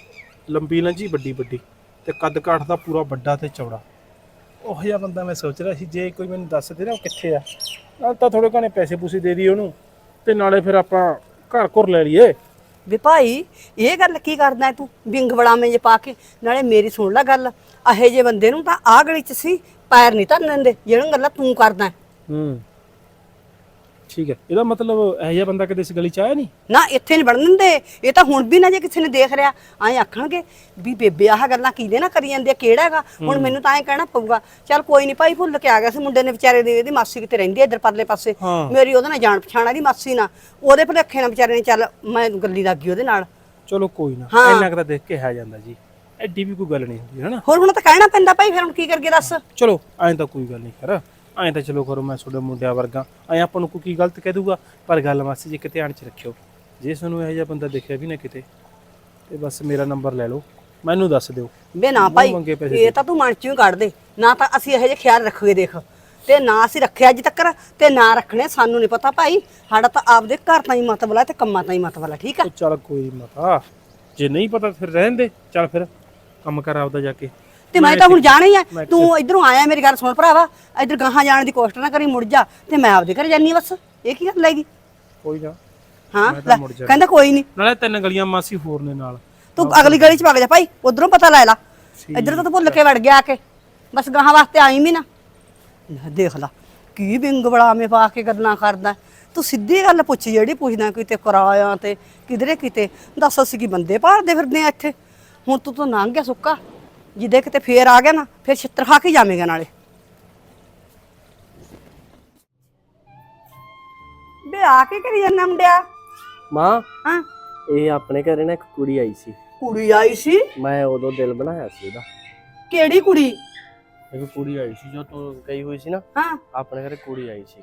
ਲੰਬੀ ਲੰਜੀ ਵੱਡੀ ਵੱਡੀ ਤੇ ਕੱਦ ਕਾਠ ਦਾ ਪੂਰਾ ਵੱਡਾ ਤੇ ਚੌੜਾ। ਉਹ ਜਿਹਾ ਬੰਦਾ ਮੈਂ ਸੋਚ ਰਿਹਾ ਸੀ, ਜੇ ਕੋਈ ਮੈਨੂੰ ਦੱਸ ਦੇ ਨਾ ਉਹ ਕਿੱਥੇ ਆ। ਨਾਲ ਤਾਂ ਥੋੜੇ ਘਣੇ ਪੈਸੇ ਪੂਸੇ ਦੇ ਦੀ ਉਹਨੂੰ ਤੇ ਨਾਲੇ ਫਿਰ ਆਪਾਂ ਘਰ ਘੁਰ ਲੈ ਲਈਏ। ਵੀ ਭਾਈ ਇਹ ਗੱਲ ਕੀ ਕਰਦਾ ਹੈ ਤੂੰ? ਬਿੰਗ ਬੜਾਵੇਂ ਜੇ ਪਾ ਕੇ। ਨਾਲੇ ਮੇਰੀ ਸੁਣ ਲੈ ਗੱਲ। ਅਹੇ ਜੇ ਬੰਦੇ ਨੂੰ ਤਾਂ ਆ ਗਲੀ ਚ ਸੀ ਪੈਰ ਨਹੀਂ ਧਰਨ ਦਿੰਦੇ ਜਿਹੜੀਆਂ ਗੱਲਾਂ ਤੂੰ ਕਰਦਾ ਹੈ। ਹੂੰ। ਠੀਕ ਹੈ। ਇਹਦਾ ਮਤਲਬ ਇਹ ਜਿਹਾ ਬੰਦਾ ਕਦੇ ਇਸ ਗਲੀ ਚ ਆਇਆ ਨਹੀਂ? ਨਾ ਇੱਥੇ ਨਹੀਂ ਵੜਨ ਦਿੰਦੇ। ਇਹ ਤਾਂ ਹੁਣ ਵੀ ਨਾ ਜੇ ਕਿਸੇ ਨੇ ਦੇਖ ਰਿਆ ਐਂ ਆਖਣਗੇ ਵੀ ਬੇਬੇ ਆਹ ਗੱਲਾਂ ਕਿਹਦੇ ਨਾਲ ਕਰੀ ਜਾਂਦੇ ਆ ਕਿਹੜਾ ਹੈਗਾ? ਹੁਣ ਮੈਨੂੰ ਤਾਂ ਐਂ ਕਹਿਣਾ ਪਊਗਾ ਚੱਲ ਕੋਈ ਨਹੀਂ ਭਾਈ ਭੁੱਲ ਕੇ ਆ ਗਿਆ ਸੀ ਮੁੰਡੇ ਨੇ ਵਿਚਾਰੇ ਦੀ ਇਹਦੀ ਮਾਸੀ ਕਿਤੇ ਰਹਿੰਦੀ ਹੈ ਇੱਧਰ ਪਰਲੇ ਪਾਸੇ। ਹਾਂ। ਮੇਰੀ ਉਹਦੇ ਨਾਲ ਜਾਣ ਪਛਾਣ ਦੀ ਮਾਸੀ ਨਾਲ। ਉਹਦੇ ਭੁਲੇਖੇ ਨਾਲ ਵਿਚਾਰੇ ਨੇ ਚੱਲ ਮੈਂ ਗੱਲੀ ਲੱਗ ਗਈ ਉਹਦੇ ਨਾਲ। ਚਲੋ ਕੋਈ ਨਾ ਹਾਂ। ਇੰਨਾ ਕੁ ਤਾਂ ਦੇਖ ਕੇ ਹੈ ਜਾਂਦਾ ਜੀ। ਐਡੀ ਵੀ ਕੋਈ ਗੱਲ ਨਹੀਂ ਹੁੰਦੀ ਹੈ ਨਾ ਹੋਰ ਹੁਣ ਤਾਂ ਕਹਿਣਾ ਪੈਂਦਾ ਭਾਈ ਫਿਰ ਹੁਣ ਕੀ ਕਰਗੇ ਦੱਸ? ਚਲੋ ਐਂ ਤਾਂ ਕੋਈ ਗੱਲ ਨਹੀਂ ਕਰ ਐਂ ਤਾਂ ਚਲੋ ਕਰੋ ਮੈਂ ਤੁਹਾਡੇ ਮੁੰਡਿਆਂ ਵਰਗਾ। ਐਂ ਆਪਾਂ ਨੂੰ ਕੋਈ ਗਲਤ ਕਹਿ ਦੂਗਾ ਪਰ ਗੱਲ ਮਾਸੀ ਜੀ ਕਿ ਧਿਆਨ ਚ ਰੱਖਿਓ। ਜੇ ਤੁਹਾਨੂੰ ਇਹੋ ਜਿਹਾ ਬੰਦਾ ਦੇਖਿਆ ਵੀ ਨਾ ਕਿਤੇ ਤੇ ਬਸ ਮੇਰਾ ਨੰਬਰ ਲੈ ਲਓ। ਮੈਨੂੰ ਦੱਸ ਦਿਓ। ਬੇ ਨਾ ਭਾਈ ਮੰਗੇ ਪੈਸੇ ਇਹ ਤਾਂ ਤੂੰ ਮਨ ਚੋਂ ਹੀ ਕੱਢ ਦੇ। ਨਾ ਤਾਂ ਅਸੀਂ ਇਹੋ ਜਿਹੇ ਖਿਆਲ ਰੱਖੋਗੇ ਦੇਖ। ਤੇ ਨਾ ਅਸੀਂ ਰੱਖਿਆ ਅੱਜ ਤੱਕ ਤੇ ਨਾ ਰੱਖਣੇ ਸਾਨੂੰ ਨਹੀਂ ਪਤਾ ਭਾਈ। ਸਾਡਾ ਤਾਂ ਆਪਦੇ ਘਰ ਤਾਂ ਹੀ ਮਤਲਬ ਹੈ ਤੇ ਕੰਮਾਂ ਤਾਂ ਹੀ ਮਤਲਬ ਹੈ ਠੀਕ ਆ? ਉਹ ਚੱਲ ਕੋਈ ਮਾਤਾ। ਜੇ ਨਹੀਂ ਪਤਾ ਫਿਰ ਰਹਿਣ ਦੇ। ਚੱਲ ਫਿਰ ਕੰਮ ਕਰ ਆਪਦਾ ਜਾ ਕੇ। ਤੇ ਮੈਂ ਤਾਂ ਹੁਣ ਜਾਣਾ ਹੀ ਆ। ਤੂੰ ਇਧਰੋਂ ਆਇਆ ਮੇਰੀ ਗੱਲ ਸੁਣ ਭਰਾਵਾ ਇਧਰ ਗਾਹਾਂ ਜਾਣ ਦੀ ਕੋਸ਼ਿਸ਼ ਨਾ ਕਰੀ ਮੁੜ ਜਾ। ਤੇ ਮੈਂ ਆਪਦੇ ਘਰ ਜਾਨੀ ਬਸ। ਇਹ ਕੀ ਗੱਲ ਹੈਗੀ? ਕੋਈ ਨਾ। ਹਾਂ ਲੈ। ਕਹਿੰਦਾ ਕੋਈ ਨਹੀਂ ਨਾਲੇ ਤਿੰਨ ਗਲੀਆਂ ਮਾਸੀ ਹੋਰ ਨੇ ਨਾਲ। ਤੂੰ ਅਗਲੀ ਗਲੀ ਚ ਵਗ ਜਾ ਭਾਈ ਉਧਰੋਂ ਪਤਾ ਲੈ ਲਾ। ਇਧਰ ਤਾਂ ਤੂੰ ਭੁੱਲ ਕੇ ਵੜ ਗਿਆ ਆ ਕੇ। ਬਸ ਗਾਹਾਂ ਵਾਸਤੇ ਆਈ ਵੀ ਨਾ। ਲੈ ਦੇਖ ਲਾ ਕੀ ਬਿੰਗ ਬੜਾਵੇਂ ਪਾ ਕੇ ਗੱਲਾਂ ਕਰਦਾ। ਤੂੰ ਸਿੱਧੀ ਗੱਲ ਪੁੱਛ ਜਿਹੜੀ ਪੁੱਛਦਾ ਕਿਤੇ ਕਿਰਾਇਆ ਤੇ ਕਿਧਰੇ ਕਿਤੇ। ਦੱਸ ਅਸੀਂ ਕੀ ਬੰਦੇ ਭਾਲਦੇ ਫਿਰਦੇ ਆ ਇੱਥੇ? ਹੁਣ ਤੂੰ ਤਾਂ ਲੰਘ ਗਿਆ ਸੁੱਕਾ। ਜਿੱਦੇ ਕਿਤੇ ਫੇਰ ਆ ਗਿਆ ਨਾ ਫੇਰ ਛਿੱਤਰ ਖਾ ਕੇ ਜਾਵੇਂਗਾ ਨਾਲੇ। ਬੇ ਆ ਕੇ ਕਰੀ ਜਾਂਦਾ ਮੁੰਡਿਆ? ਮਾਂ ਹਾਂ। ਇਹ ਆਪਣੇ ਘਰੇ ਨਾ ਇੱਕ ਕੁੜੀ ਆਈ ਸੀ। ਕੁੜੀ ਆਈ ਸੀ? ਮੈਂ ਉਦੋਂ ਦਿਲ ਬਣਾਇਆ ਸੀ ਉਹਦਾ। ਕਿਹੜੀ ਕੁੜੀ? ਇੱਕ ਕੁੜੀ ਆਈ ਸੀ ਜੋ ਤੂੰ ਗਈ ਹੋਈ ਸੀ ਨਾ ਹਾਂ। ਆਪਣੇ ਘਰੇ ਕੁੜੀ ਆਈ ਸੀ।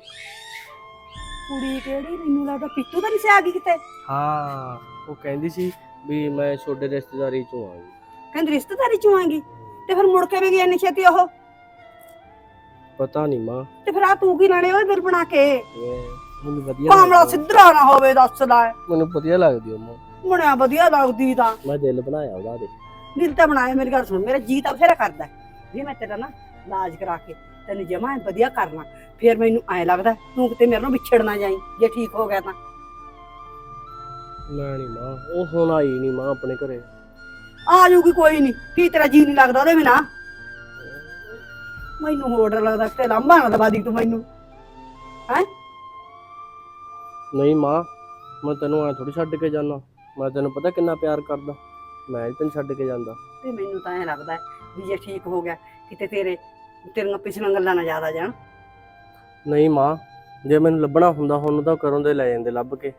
ਕੁੜੀ ਕਿਹੜੀ? ਮੈਨੂੰ ਲੱਗਦਾ ਪਿੱਤੂ ਤਾਂ ਨਹੀਂ ਸੀ ਆ ਗਈ ਕਿਤੇ। ਹਾਂ ਉਹ ਕਹਿੰਦੀ ਸੀ ਵੀ ਮੈਂ ਛੋਟੇ ਰਿਸ਼ਤੇਦਾਰੀ ਚੋਂ ਆ ਗਈ ਕਹਿੰਦੀ ਰਿਸ਼ਤੇਦਾਰੀ ਚੋਂ ਤੇ ਫਿਰ ਮੁੜ ਕੇ ਵੀ ਗਈ ਇੰਨੀ ਛੇਤੀ ਉਹ? ਪਤਾ ਨਹੀਂ ਮਾਂ। ਤੇ ਫਿਰ ਆ ਤੂੰ ਕੀ ਲੈਣੇ ਉਹਦੇ ਦਿਲ ਬਣਾ ਕੇ? ਇਹ ਮੈਨੂੰ ਵਧੀਆ ਕਾਮਲਾ ਲੱਗਦੀ ਸਿੱਧਰਾ ਨਾ ਹੋਵੇ ਦੱਸ ਲੈ। ਉਹ। ਮੈਨੂੰ ਵਧੀਆ ਲੱਗਦੀ ਉਹ ਮਾਂ। ਬਣਿਆ ਵਧੀਆ ਲੱਗਦੀ ਤਾਂ। ਮੈਂ ਦਿਲ ਬਣਾਇਆ ਉਹਦਾ ਦੇ। ਦਿਲ ਤਾਂ ਬਣਾਇਆ ਮੇਰੀ ਗੱਲ ਸੁਣ ਮੇਰਾ ਜੀ ਤਾਂ ਬਥੇਰਾ ਕਰਦਾ ਹੈ। ਵੀ ਮੈਂ ਤੇਰਾ ਨਾ ਇਲਾਜ ਕਰਾ ਕੇ ਤੈਨੂੰ ਜਮਾ ਵਧੀਆ ਕਰਨਾ ਫਿਰ ਮੈਨੂੰ ਐ ਲੱਗਦਾ ਤੂੰ ਕਿਤੇ ਮੇਰੇ ਨਾਲ ਵਿਛੜ ਨਾ ਜਾਈ ਜੇ ਠੀਕ ਹੋ ਗਿਆ ਤਾਂ। ਮੈਂ ਨਹੀਂ ਮਾਂ ਉਹ ਹੁਣ ਆਈ ਨਹੀਂ ਮਾਂ ਆਪਣੇ ਘਰੇ। ਆ ਜਾਊਗੀ ਕੋਈ ਨਹੀਂ ਕੀ ਤੇਰਾ ਜੀ ਨਹੀਂ ਲੱਗਦਾ ਉਹਦੇ ਬਿਨਾ? ਮੈਨੂੰ ਹੋਰ ਡਰ ਲੱਗਦਾ ਤੇ ਲੰਬਾ ਨਾ ਦਬਾ ਦੀ ਤੂੰ ਮੈਨੂੰ। ਨਹੀਂ ਮਾਂ ਮੈਂ ਤੈਨੂੰ ਆ ਥੋੜੀ ਛੱਡ ਕੇ ਜਾਣਾ ਮੈਂ ਤੈਨੂੰ ਪਤਾ ਕਿੰਨਾ ਪਿਆਰ ਕਰਦਾ। ਮੈਂ ਨੀ ਤੈਨੂੰ ਛੱਡ ਕੇ ਜਾਂਦਾ। ਤੇ ਮੈਨੂੰ ਤਾਂ ਐ ਲੱਗਦਾ ਹੈ ਵੀ ਜੇ ਠੀਕ ਹੋ ਗਿਆ ਕਿਤੇ ਤੇਰੇ ਤੇਰੀਆਂ ਪਿਛਲੀਆਂ ਗੱਲਾਂ ਨਾ ਆ ਜਾਣ। ਨਹੀਂ ਮਾਂ ਜੇ ਮੈਨੂੰ ਲੱਭਣਾ ਹੁੰਦਾ ਹੁਣ ਤਾਂ ਕਰੋਂ ਦੇ ਲੈ ਜਾਂਦੇ ਲੱਭ ਕੇ।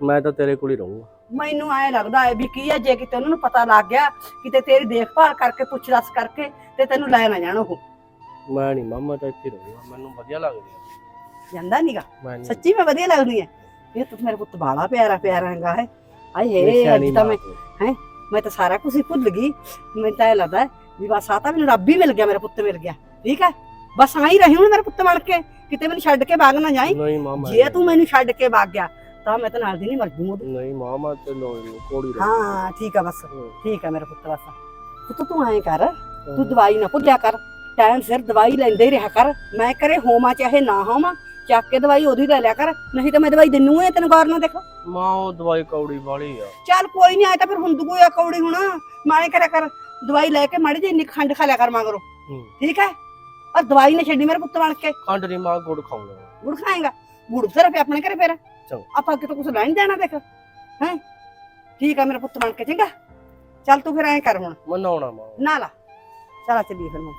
ਮੈਂ ਤਾਂ ਤੇਰੇ ਕੋਲ ਹੀ ਰਹੂੰਗਾ। ਮੈਨੂੰ ਐ ਲੱਗਦਾ ਹੈ ਵੀ ਕੀ ਹੈ ਜੇ ਕਿਤੇ ਉਹਨਾਂ ਨੂੰ ਪਤਾ ਲੱਗ ਗਿਆ ਕਿਤੇ ਤੇਰੀ ਦੇਖਭਾਲ ਕਰਕੇ ਪੁੱਛ ਦੱਸ ਕਰਕੇ ਤੇ ਤੈਨੂੰ ਲੈ ਨਾ ਜਾਣ ਉਹ। ਮੈਂ ਨਹੀਂ ਮਾਂ ਮੈਂ ਤਾਂ ਇੱਥੇ ਹੀ ਰਹੂੰਗਾ। ਮੈਨੂੰ ਵਧੀਆ ਲੱਗਦੀ ਆ। ਜਾਂਦਾ ਨੀਗਾ ਮੈਂ ਨਹੀਂ। ਸੱਚੀ ਮੈਂ ਵਧੀਆ ਲੱਗਦੀ ਹੈ। ਇਹ ਤੂੰ ਮੇਰੇ ਪੁੱਤ ਬਾਲਾ ਪਿਆਰਾ ਪਿਆਰਾ ਹੈਗਾ ਹੈ। ਆਏ ਹੇ ਅੱਜ ਤਾਂ ਮਾਂ ਮੈਂ ਤੂੰ। ਮੈਂ ਤਾਂ ਸਾਰਾ ਕੁਝ ਹੀ ਭੁੱਲ ਗਈ। ਮੈਨੂੰ ਤਾਂ ਇਹ ਲੱਗਦਾ ਹੈ ਵੀ ਬਸ ਆ ਤਾਂ ਮੈਨੂੰ ਰੱਬ ਹੀ ਮਿਲ ਗਿਆ ਮੇਰਾ ਪੁੱਤ ਮਿਲ ਗਿਆ। ਠੀਕ ਹੈ? ਬਸ ਆਈ ਰਹੀ ਹੁਣ ਮੇਰਾ ਪੁੱਤ ਬਣ ਕੇ। ਕਿਤੇ ਮੈਨੂੰ ਛੱਡ ਕੇ ਭਾਗ ਨਾ ਜਾਈ। ਨਹੀਂ ਜੇ। ਤੂੰ ਮੈਨੂੰ ਛੱਡ ਕੇ ਭਾਗ ਗਿਆ ਤਾਂ ਮੈਂ ਤਾਂ ਨਾਲ ਦੀ ਨਹੀਂ ਮਰ ਜੂ ਨਹੀਂ ਮਾਂ ਮੈਂ ਤੇ ਨਹੀਂ ਕੋੜੀ ਹਾਂ ਠੀਕ ਆ ਬਸ। ਠੀਕ ਆ ਮੇਰਾ ਪੁੱਤ ਬਸ। ਪੁੱਤ ਤੂੰ ਐਂ ਕਰ ਤੂੰ ਦਵਾਈ ਨਾ ਭੁੱਲਿਆ ਕਰ ਟਾਈਮ ਸਿਰ ਦਵਾਈ ਲੈਂਦੇ ਰਿਹਾ ਕਰ। ਮੈਂ ਕਰੇ ਹੋਵਾਂ ਚਾਹੇ ਨਾ ਹੋਵਾਂ ਚੱਕ ਕੇ ਦਵਾਈ ਉਹਦੀ ਲੈ ਲਿਆ ਕਰ ਨਹੀਂ ਤਾਂ ਮੈਂ ਦਵਾਈ ਦਿੰਨੂ ਹੈ ਤੈਨੂੰ ਗੌਰ ਨਾਲ ਦੇਖ। ਮਾਂ ਉਹ ਦਵਾਈ ਕੌੜੀ ਵਾਲੀ ਆ। ਚੱਲ ਕੋਈ ਨਹੀਂ ਆਇਆ ਤਾਂ ਫਿਰ ਹੁੰਦੂ ਕੋਈ ਕੌੜੀ ਹੋਣਾ। ਮਾਣੇ ਕਰਿਆ ਕਰ ਦਵਾਈ ਲੈ ਕੇ ਮਾੜੀ ਜਿਹੀ ਖੰਡ ਖਾ ਲਿਆ ਕਰ ਮਗਰੋਂ ਹੂੰ। ਠੀਕ ਹੈ ਔਰ ਦਵਾਈ ਨਾ ਛੱਡੀ ਮੇਰੇ ਪੁੱਤ ਬਣ ਕੇ। ਖੰਡ ਨਹੀਂ ਮਾਂ ਗੁੜ ਖਾਊਂਗਾ। ਗੁੜ ਖਾਏਗਾ? ਗੁੜ ਆਪੇ ਆਪਣੇ ਘਰੇ ਫਿਰ। ਚੰਗਾ। ਆਪਾਂ ਕਿਤੋਂ ਕੁਝ ਲੈਣ ਜਾਣਾ ਦੇਖ ਹੈ? ਠੀਕ ਆ ਮੇਰਾ ਪੁੱਤ ਬਣ ਕੇ ਚੰਗਾ? ਚੱਲ ਤੂੰ ਫਿਰ ਐਂ ਕਰ ਹੁਣ। ਮੈਂ ਨਹਾਉਣਾ ਮਾਂ ਨਾ ਲਾ। ਚਲਾ ਚੱਲੀਏ ਫਿਰ ਮੈਂ।